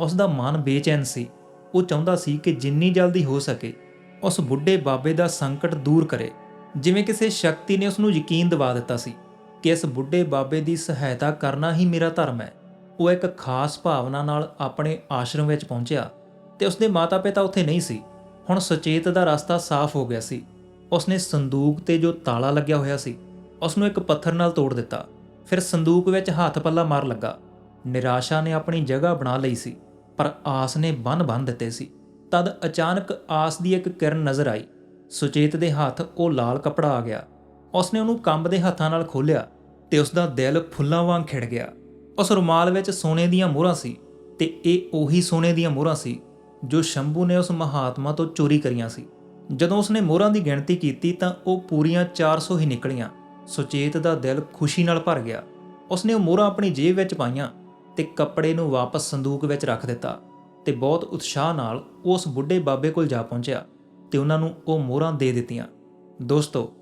ਉਸ ਦਾ ਮਨ ਬੇਚੈਨ ਸੀ। ਉਹ ਚਾਹੁੰਦਾ ਸੀ ਕਿ ਜਿੰਨੀ ਜਲਦੀ ਹੋ ਸਕੇ, ਉਸ ਬੁੱਢੇ ਬਾਬੇ ਦਾ ਸੰਕਟ ਦੂਰ ਕਰੇ। ਜਿਵੇਂ ਕਿਸੇ ਸ਼ਕਤੀ ਨੇ ਉਸ ਨੂੰ ਯਕੀਨ ਦਿਵਾ ਦਿੱਤਾ ਸੀ ਕਿ ਇਸ ਬੁੱਢੇ ਬਾਬੇ ਦੀ ਸਹਾਇਤਾ ਕਰਨਾ ਹੀ ਮੇਰਾ ਧਰਮ ਹੈ। ਉਹ ਇੱਕ ਖਾਸ ਭਾਵਨਾ ਨਾਲ ਆਪਣੇ ਆਸ਼ਰਮ ਵਿੱਚ ਪਹੁੰਚਿਆ ਤੇ ਉਸਦੇ ਮਾਤਾ-ਪਿਤਾ ਉੱਥੇ ਨਹੀਂ ਸੀ। ਹੁਣ ਸੁਚੇਤ ਦਾ ਰਸਤਾ ਸਾਫ਼ ਹੋ ਗਿਆ ਸੀ। ਉਸਨੇ ਸੰਦੂਕ ਤੇ ਜੋ ਤਾਲਾ ਲੱਗਿਆ ਹੋਇਆ ਸੀ ਉਸ ਨੂੰ ਇੱਕ ਪੱਥਰ ਨਾਲ ਤੋੜ ਦਿੱਤਾ। ਫਿਰ ਸੰਦੂਕ ਵਿੱਚ ਹੱਥ ਪੱਲਾ ਮਾਰ ਲੱਗਾ। ਨਿਰਾਸ਼ਾ ਨੇ ਆਪਣੀ ਜਗ੍ਹਾ ਬਣਾ ਲਈ ਸੀ, ਪਰ ਆਸ ਨੇ ਬੰਨ ਬੰਨ ਦਿੱਤੇ ਸੀ। ਤਦ ਅਚਾਨਕ ਆਸ ਦੀ ਇੱਕ ਕਿਰਨ ਨਜ਼ਰ ਆਈ। ਸੁਚੇਤ ਦੇ ਹੱਥ ਉਹ ਲਾਲ ਕਪੜਾ ਆ ਗਿਆ। ਉਸਨੇ ਉਹਨੂੰ ਕੰਬਦੇ ਹੱਥਾਂ ਨਾਲ ਖੋਲ੍ਹਿਆ ਤੇ ਉਸਦਾ ਦਿਲ ਫੁੱਲਾਂ ਵਾਂਗ ਖਿੜ ਗਿਆ। ਉਸ ਰੁਮਾਲ ਵਿੱਚ ਸੋਨੇ ਦੀਆਂ ਮੋਹਰਾਂ ਸੀ ਤੇ ਇਹ ਉਹੀ ਸੋਨੇ ਦੀਆਂ ਮੋਹਰਾਂ ਸੀ ਜੋ ਸ਼ੰਭੂ ਨੇ ਉਸ ਮਹਾਤਮਾ ਤੋਂ ਚੋਰੀ ਕਰੀਆਂ ਸੀ। ਜਦੋਂ ਉਸਨੇ ਮੋਹਰਾਂ ਦੀ ਗਿਣਤੀ ਕੀਤੀ ਤਾਂ ਉਹ ਪੂਰੀਆਂ 400 ਹੀ ਨਿਕਲੀਆਂ। ਸੁਚੇਤ ਦਾ ਦਿਲ ਖੁਸ਼ੀ ਨਾਲ ਭਰ ਗਿਆ। ਉਸਨੇ ਉਹ ਮੋਹਰਾਂ ਆਪਣੀ ਜੇਬ ਵਿੱਚ ਪਾਈਆਂ ਤੇ ਕੱਪੜੇ ਨੂੰ ਵਾਪਸ ਸੰਦੂਕ ਵਿੱਚ ਰੱਖ ਦਿੱਤਾ ਤੇ ਬਹੁਤ ਉਤਸ਼ਾਹ ਨਾਲ ਉਸ ਬੁੱਢੇ ਬਾਬੇ ਕੋਲ ਜਾ ਪਹੁੰਚਿਆ। ਤੇ ਉਹਨਾਂ ਨੂੰ ਉਹ ਮੋਹਰਾਂ ਦੇ ਦਿੱਤੀਆਂ। ਦੋਸਤੋ,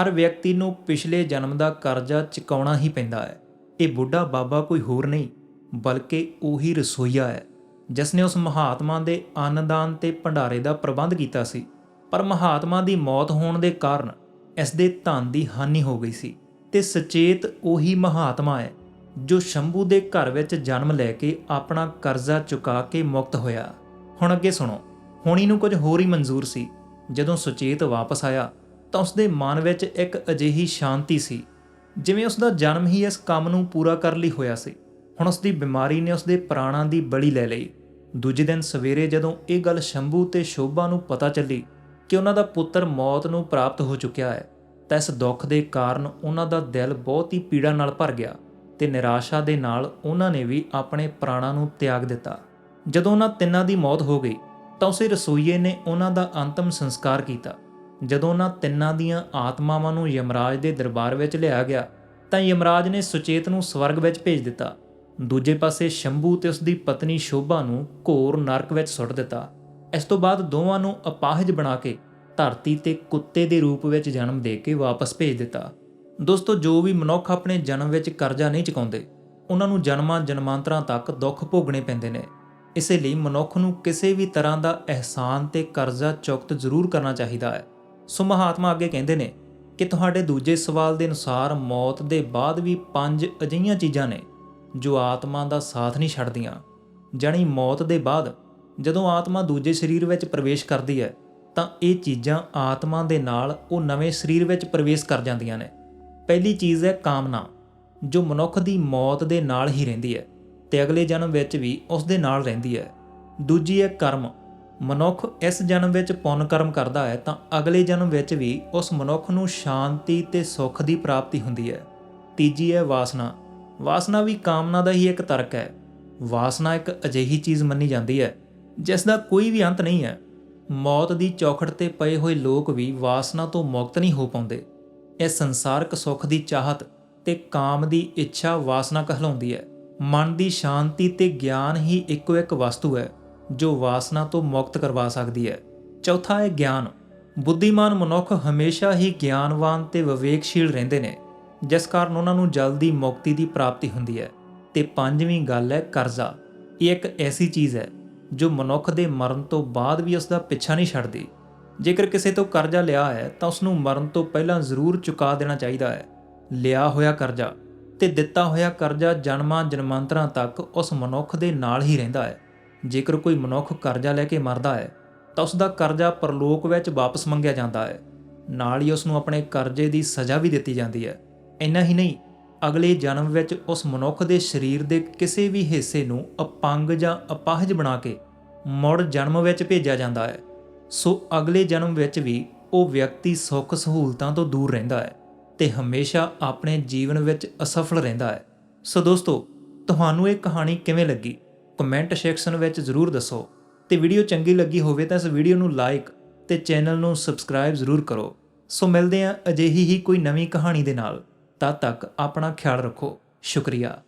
ਹਰ ਵਿਅਕਤੀ ਨੂੰ ਪਿਛਲੇ ਜਨਮ ਦਾ ਕਰਜ਼ਾ ਚੁਕਾਉਣਾ ਹੀ ਪੈਂਦਾ ਹੈ। ਇਹ ਬੁੱਢਾ ਬਾਬਾ ਕੋਈ ਹੋਰ ਨਹੀਂ, ਬਲਕਿ ਉਹੀ ਰਸੋਈਆ ਹੈ, ਜਿਸ ਨੇ ਉਸ ਮਹਾਤਮਾ ਦੇ ਅੰਨਦਾਨ ਤੇ ਭੰਡਾਰੇ ਦਾ ਪ੍ਰਬੰਧ ਕੀਤਾ ਸੀ। ਪਰ ਮਹਾਤਮਾ ਦੀ ਮੌਤ ਹੋਣ ਦੇ ਕਾਰਨ ਇਸ ਦੇ ਧਨ ਦੀ ਹਾਨੀ ਹੋ ਗਈ ਸੀ ਤੇ ਸਚੇਤ ਉਹੀ ਮਹਾਤਮਾ ਹੈ, ਜੋ ਸ਼ੰਭੂ ਦੇ ਘਰ ਵਿੱਚ ਜਨਮ ਲੈ ਕੇ ਆਪਣਾ ਕਰਜ਼ਾ ਚੁਕਾ ਕੇ ਮੁਕਤ ਹੋਇਆ। ਹੁਣ ਅੱਗੇ ਸੁਣੋ, ਹੁਣੀ ਨੂੰ ਕੁਝ ਹੋਰ ਹੀ ਮਨਜ਼ੂਰ ਸੀ। ਜਦੋਂ ਸੁਚੇਤ ਵਾਪਸ ਆਇਆ ਤਾਂ ਉਸਦੇ ਮਨ ਵਿੱਚ ਇੱਕ ਅਜਿਹੀ ਸ਼ਾਂਤੀ ਸੀ, ਜਿਵੇਂ ਉਸ ਦਾ ਜਨਮ ਹੀ ਇਸ ਕੰਮ ਨੂੰ ਪੂਰਾ ਕਰਨ ਲਈ ਹੋਇਆ ਸੀ। ਹੁਣ ਉਸ ਦੀ ਬਿਮਾਰੀ ਨੇ ਉਸ ਦੇ ਪ੍ਰਾਣਾਂ ਦੀ ਬਲੀ ਲੈ ਲਈ। ਦੂਜੇ ਦਿਨ ਸਵੇਰੇ ਜਦੋਂ ਇਹ ਗੱਲ ਸ਼ੰਭੂ ਤੇ ਸ਼ੋਭਾ ਨੂੰ ਪਤਾ ਚੱਲੀ ਕਿ ਉਹਨਾਂ ਦਾ ਪੁੱਤਰ ਮੌਤ ਨੂੰ ਪ੍ਰਾਪਤ ਹੋ ਚੁੱਕਿਆ ਹੈ, ਤਾਂ ਇਸ ਦੁੱਖ ਦੇ ਕਾਰਨ ਉਹਨਾਂ ਦਾ ਦਿਲ ਬਹੁਤ ਹੀ ਪੀੜਾ ਨਾਲ ਭਰ ਗਿਆ ਤੇ ਨਿਰਾਸ਼ਾ ਦੇ ਨਾਲ ਉਹਨਾਂ ਨੇ ਵੀ ਆਪਣੇ ਪ੍ਰਾਣਾਂ ਨੂੰ ਤਿਆਗ ਦਿੱਤਾ। ਜਦੋਂ ਉਹਨਾਂ ਤਿੰਨਾਂ ਦੀ ਮੌਤ ਹੋ ਗਈ ਤਾਂ ਉਸੇ ਰਸੋਈਏ ਨੇ ਉਹਨਾਂ ਦਾ ਅੰਤਮ ਸੰਸਕਾਰ ਕੀਤਾ। ਜਦੋਂ ਉਹਨਾਂ ਤਿੰਨਾਂ ਦੀਆਂ ਆਤਮਾਵਾਂ ਨੂੰ ਯਮਰਾਜ ਦੇ ਦਰਬਾਰ ਵਿੱਚ ਲਿਆ ਗਿਆ, ਤਾਂ ਯਮਰਾਜ ਨੇ ਸੁਚੇਤ ਨੂੰ ਸਵਰਗ ਵਿੱਚ ਭੇਜ ਦਿੱਤਾ। ਦੂਜੇ ਪਾਸੇ ਸ਼ੰਭੂ ਤੇ ਉਸ ਦੀ ਪਤਨੀ ਸ਼ੋਭਾ ਨੂੰ ਘੋਰ ਨਰਕ ਵਿੱਚ ਸੁੱਟ ਦਿੱਤਾ। ਇਸ ਤੋਂ ਬਾਅਦ ਦੋਵਾਂ ਨੂੰ ਅਪਾਹਜ ਬਣਾ ਕੇ ਧਰਤੀ ਤੇ ਕੁੱਤੇ ਦੇ ਰੂਪ ਵਿੱਚ ਜਨਮ ਦੇ ਕੇ ਵਾਪਸ ਭੇਜ ਦਿੱਤਾ। ਦੋਸਤੋ, ਜੋ ਵੀ ਮਨੁੱਖ ਆਪਣੇ ਜਨਮ ਵਿੱਚ ਕਰਜ਼ਾ ਨਹੀਂ ਚੁਕਾਉਂਦੇ, ਉਹਨਾਂ ਨੂੰ ਜਨਮਾਂ ਜਨਮਾਂਤਰਾਂ ਤੱਕ ਦੁੱਖ ਭੋਗਣੇ ਪੈਂਦੇ ਨੇ। ਇਸੇ ਲਈ ਮਨੁੱਖ ਨੂੰ ਕਿਸੇ ਵੀ ਤਰ੍ਹਾਂ ਦਾ ਅਹਿਸਾਨ ਤੇ ਕਰਜ਼ਾ ਚੁਕਤ ਜ਼ਰੂਰ ਕਰਨਾ ਚਾਹੀਦਾ ਹੈ। ਸੋ ਮਹਾਤਮਾ ਅੱਗੇ ਕਹਿੰਦੇ ਨੇ ਕਿ ਤੁਹਾਡੇ ਦੂਜੇ ਸਵਾਲ ਦੇ ਅਨੁਸਾਰ ਮੌਤ ਦੇ ਬਾਅਦ ਵੀ ਪੰਜ ਅਜਿਹੀਆਂ ਚੀਜ਼ਾਂ ਨੇ ਜੋ ਆਤਮਾ ਦਾ ਸਾਥ ਨਹੀਂ ਛੱਡਦੀਆਂ। ਜਾਣੀ ਮੌਤ ਦੇ ਬਾਅਦ ਜਦੋਂ ਆਤਮਾ ਦੂਜੇ ਸਰੀਰ ਵਿੱਚ ਪ੍ਰਵੇਸ਼ ਕਰਦੀ ਹੈ, ਤਾਂ ਇਹ ਚੀਜ਼ਾਂ ਆਤਮਾ ਦੇ ਨਾਲ ਉਹ ਨਵੇਂ ਸਰੀਰ ਵਿੱਚ ਪ੍ਰਵੇਸ਼ ਕਰ ਜਾਂਦੀਆਂ ਨੇ। ਪਹਿਲੀ ਚੀਜ਼ ਹੈ ਕਾਮਨਾ, ਜੋ ਮਨੁੱਖ ਦੀ ਮੌਤ ਦੇ ਨਾਲ ਹੀ ਰਹਿੰਦੀ ਹੈ। ਤੇ ਅਗਲੇ ਜਨਮ ਵਿੱਚ ਵੀ ਉਸ ਦੇ ਨਾਲ ਰਹਿੰਦੀ ਹੈ। ਦੂਜੀ ਹੈ ਕਰਮ, ਮਨੁੱਖ ਇਸ ਜਨਮ ਵਿੱਚ ਪੁੰਨ ਕਰਮ ਕਰਦਾ ਹੈ ਤਾਂ ਅਗਲੇ ਜਨਮ ਵਿੱਚ ਵੀ ਉਸ ਮਨੁੱਖ ਨੂੰ ਸ਼ਾਂਤੀ ਤੇ ਸੁੱਖ ਦੀ ਪ੍ਰਾਪਤੀ ਹੁੰਦੀ ਹੈ। ਤੀਜੀ ਹੈ ਵਾਸਨਾ ਵਾਸਨਾ ਵੀ ਕਾਮਨਾ ਦਾ ਹੀ ਇੱਕ ਤਰਕ ਹੈ। ਵਾਸਨਾ ਇੱਕ ਅਜਿਹੀ ਚੀਜ਼ ਮੰਨੀ ਜਾਂਦੀ ਹੈ, ਜਿਸ ਦਾ ਕੋਈ ਵੀ ਅੰਤ ਨਹੀਂ ਹੈ। ਮੌਤ ਦੀ ਚੌਖੜ ਤੇ ਪਏ ਹੋਏ ਲੋਕ ਵੀ ਵਾਸਨਾ ਤੋਂ ਮੁਕਤ ਨਹੀਂ ਹੋ ਪਾਉਂਦੇ। ਇਹ ਸੰਸਾਰਕ ਸੁੱਖ ਦੀ ਚਾਹਤ ਤੇ ਕਾਮ ਦੀ ਇੱਛਾ ਵਾਸਨਾ ਕਹਿਲਾਉਂਦੀ ਹੈ। ਮਨ ਦੀ ਸ਼ਾਂਤੀ ਤੇ ਗਿਆਨ ਹੀ ਇੱਕੋ ਇੱਕ ਵਸਤੂ ਹੈ, ਜੋ ਵਾਸਨਾ ਤੋਂ ਮੁਕਤ ਕਰਵਾ ਸਕਦੀ ਹੈ। ਚੌਥਾ ਹੈ ਗਿਆਨ। ਬੁੱਧੀਮਾਨ ਮਨੁੱਖ ਹਮੇਸ਼ਾ ਹੀ ਗਿਆਨਵਾਨ ਤੇ ਵਿਵੇਕਸ਼ੀਲ ਰਹਿੰਦੇ ਨੇ, ਜਿਸ ਕਾਰਨ ਉਹਨਾਂ ਨੂੰ ਜਲਦੀ ਮੁਕਤੀ ਦੀ ਪ੍ਰਾਪਤੀ ਹੁੰਦੀ ਹੈ। ਤੇ ਪੰਜਵੀਂ ਗੱਲ ਹੈ ਕਰਜ਼ਾ। ਇਹ ਇੱਕ ਐਸੀ ਚੀਜ਼ ਹੈ, ਜੋ ਮਨੁੱਖ ਦੇ ਮਰਨ ਤੋਂ ਬਾਅਦ ਵੀ ਉਸ ਦਾ ਪਿੱਛਾ ਨਹੀਂ ਛੱਡਦੀ। ਜੇਕਰ ਕਿਸੇ ਤੋਂ ਕਰਜ਼ਾ ਲਿਆ ਹੈ, ਤਾਂ ਉਸ ਨੂੰ ਮਰਨ ਤੋਂ ਪਹਿਲਾਂ ਜ਼ਰੂਰ ਚੁਕਾ ਦੇਣਾ ਚਾਹੀਦਾ ਹੈ। ਲਿਆ ਹੋਇਆ ਕਰਜ਼ਾ। ਤੇ ਦਿੱਤਾ ਹੋਇਆ ਕਰਜ਼ਾ ਜਨਮਾਂ ਜਨਮਾਂਤਰਾਂ ਤੱਕ ਉਸ ਮਨੁੱਖ ਦੇ ਨਾਲ ਹੀ ਰਹਿੰਦਾ ਹੈ। ਜੇਕਰ ਕੋਈ ਮਨੁੱਖ ਕਰਜ਼ਾ ਲੈ ਕੇ ਮਰਦਾ ਹੈ, ਤਾਂ ਉਸ ਦਾ ਕਰਜ਼ਾ ਪਰਲੋਕ ਵਿੱਚ ਵਾਪਸ ਮੰਗਿਆ ਜਾਂਦਾ ਹੈ। ਨਾਲ ਹੀ ਉਸ ਨੂੰ ਆਪਣੇ ਕਰਜ਼ੇ ਦੀ ਸਜ਼ਾ ਵੀ ਦਿੱਤੀ ਜਾਂਦੀ ਹੈ। ਇੰਨਾ ਹੀ ਨਹੀਂ, ਅਗਲੇ ਜਨਮ ਵਿੱਚ ਉਸ ਮਨੁੱਖ ਦੇ ਸਰੀਰ ਦੇ ਕਿਸੇ ਵੀ ਹਿੱਸੇ ਨੂੰ ਅਪੰਗ ਜਾਂ ਅਪਾਹਜ ਬਣਾ ਕੇ ਮੁੜ ਜਨਮ ਵਿੱਚ ਭੇਜਿਆ ਜਾਂਦਾ ਹੈ। ਸੋ ਅਗਲੇ ਜਨਮ ਵਿੱਚ ਵੀ ਉਹ ਵਿਅਕਤੀ ਸੁੱਖ ਸਹੂਲਤਾਂ ਤੋਂ ਦੂਰ ਰਹਿੰਦਾ ਹੈ। ਤੇ ਹਮੇਸ਼ਾ ਆਪਣੇ ਜੀਵਨ ਵਿੱਚ ਅਸਫਲ ਰਹਿੰਦਾ ਹੈ। ਸੋ ਦੋਸਤੋ, ਤੁਹਾਨੂੰ ਇਹ ਕਹਾਣੀ ਕਿਵੇਂ ਲੱਗੀ? ਕਮੈਂਟ ਸੈਕਸ਼ਨ ਵਿੱਚ ਜ਼ਰੂਰ ਦੱਸੋ। ਤੇ ਵੀਡੀਓ ਚੰਗੀ ਲੱਗੀ ਹੋਵੇ ਤਾਂ ਇਸ ਵੀਡੀਓ ਨੂੰ ਲਾਈਕ ਤੇ ਚੈਨਲ ਨੂੰ ਸਬਸਕ੍ਰਾਈਬ ਜ਼ਰੂਰ ਕਰੋ। ਸੋ ਮਿਲਦੇ ਹਾਂ ਅਜਿਹੀ ਹੀ ਕੋਈ ਨਵੀਂ ਕਹਾਣੀ ਦੇ ਨਾਲ। ਤਦ ਤੱਕ ਆਪਣਾ ਖਿਆਲ ਰੱਖੋ। ਸ਼ੁਕਰੀਆ।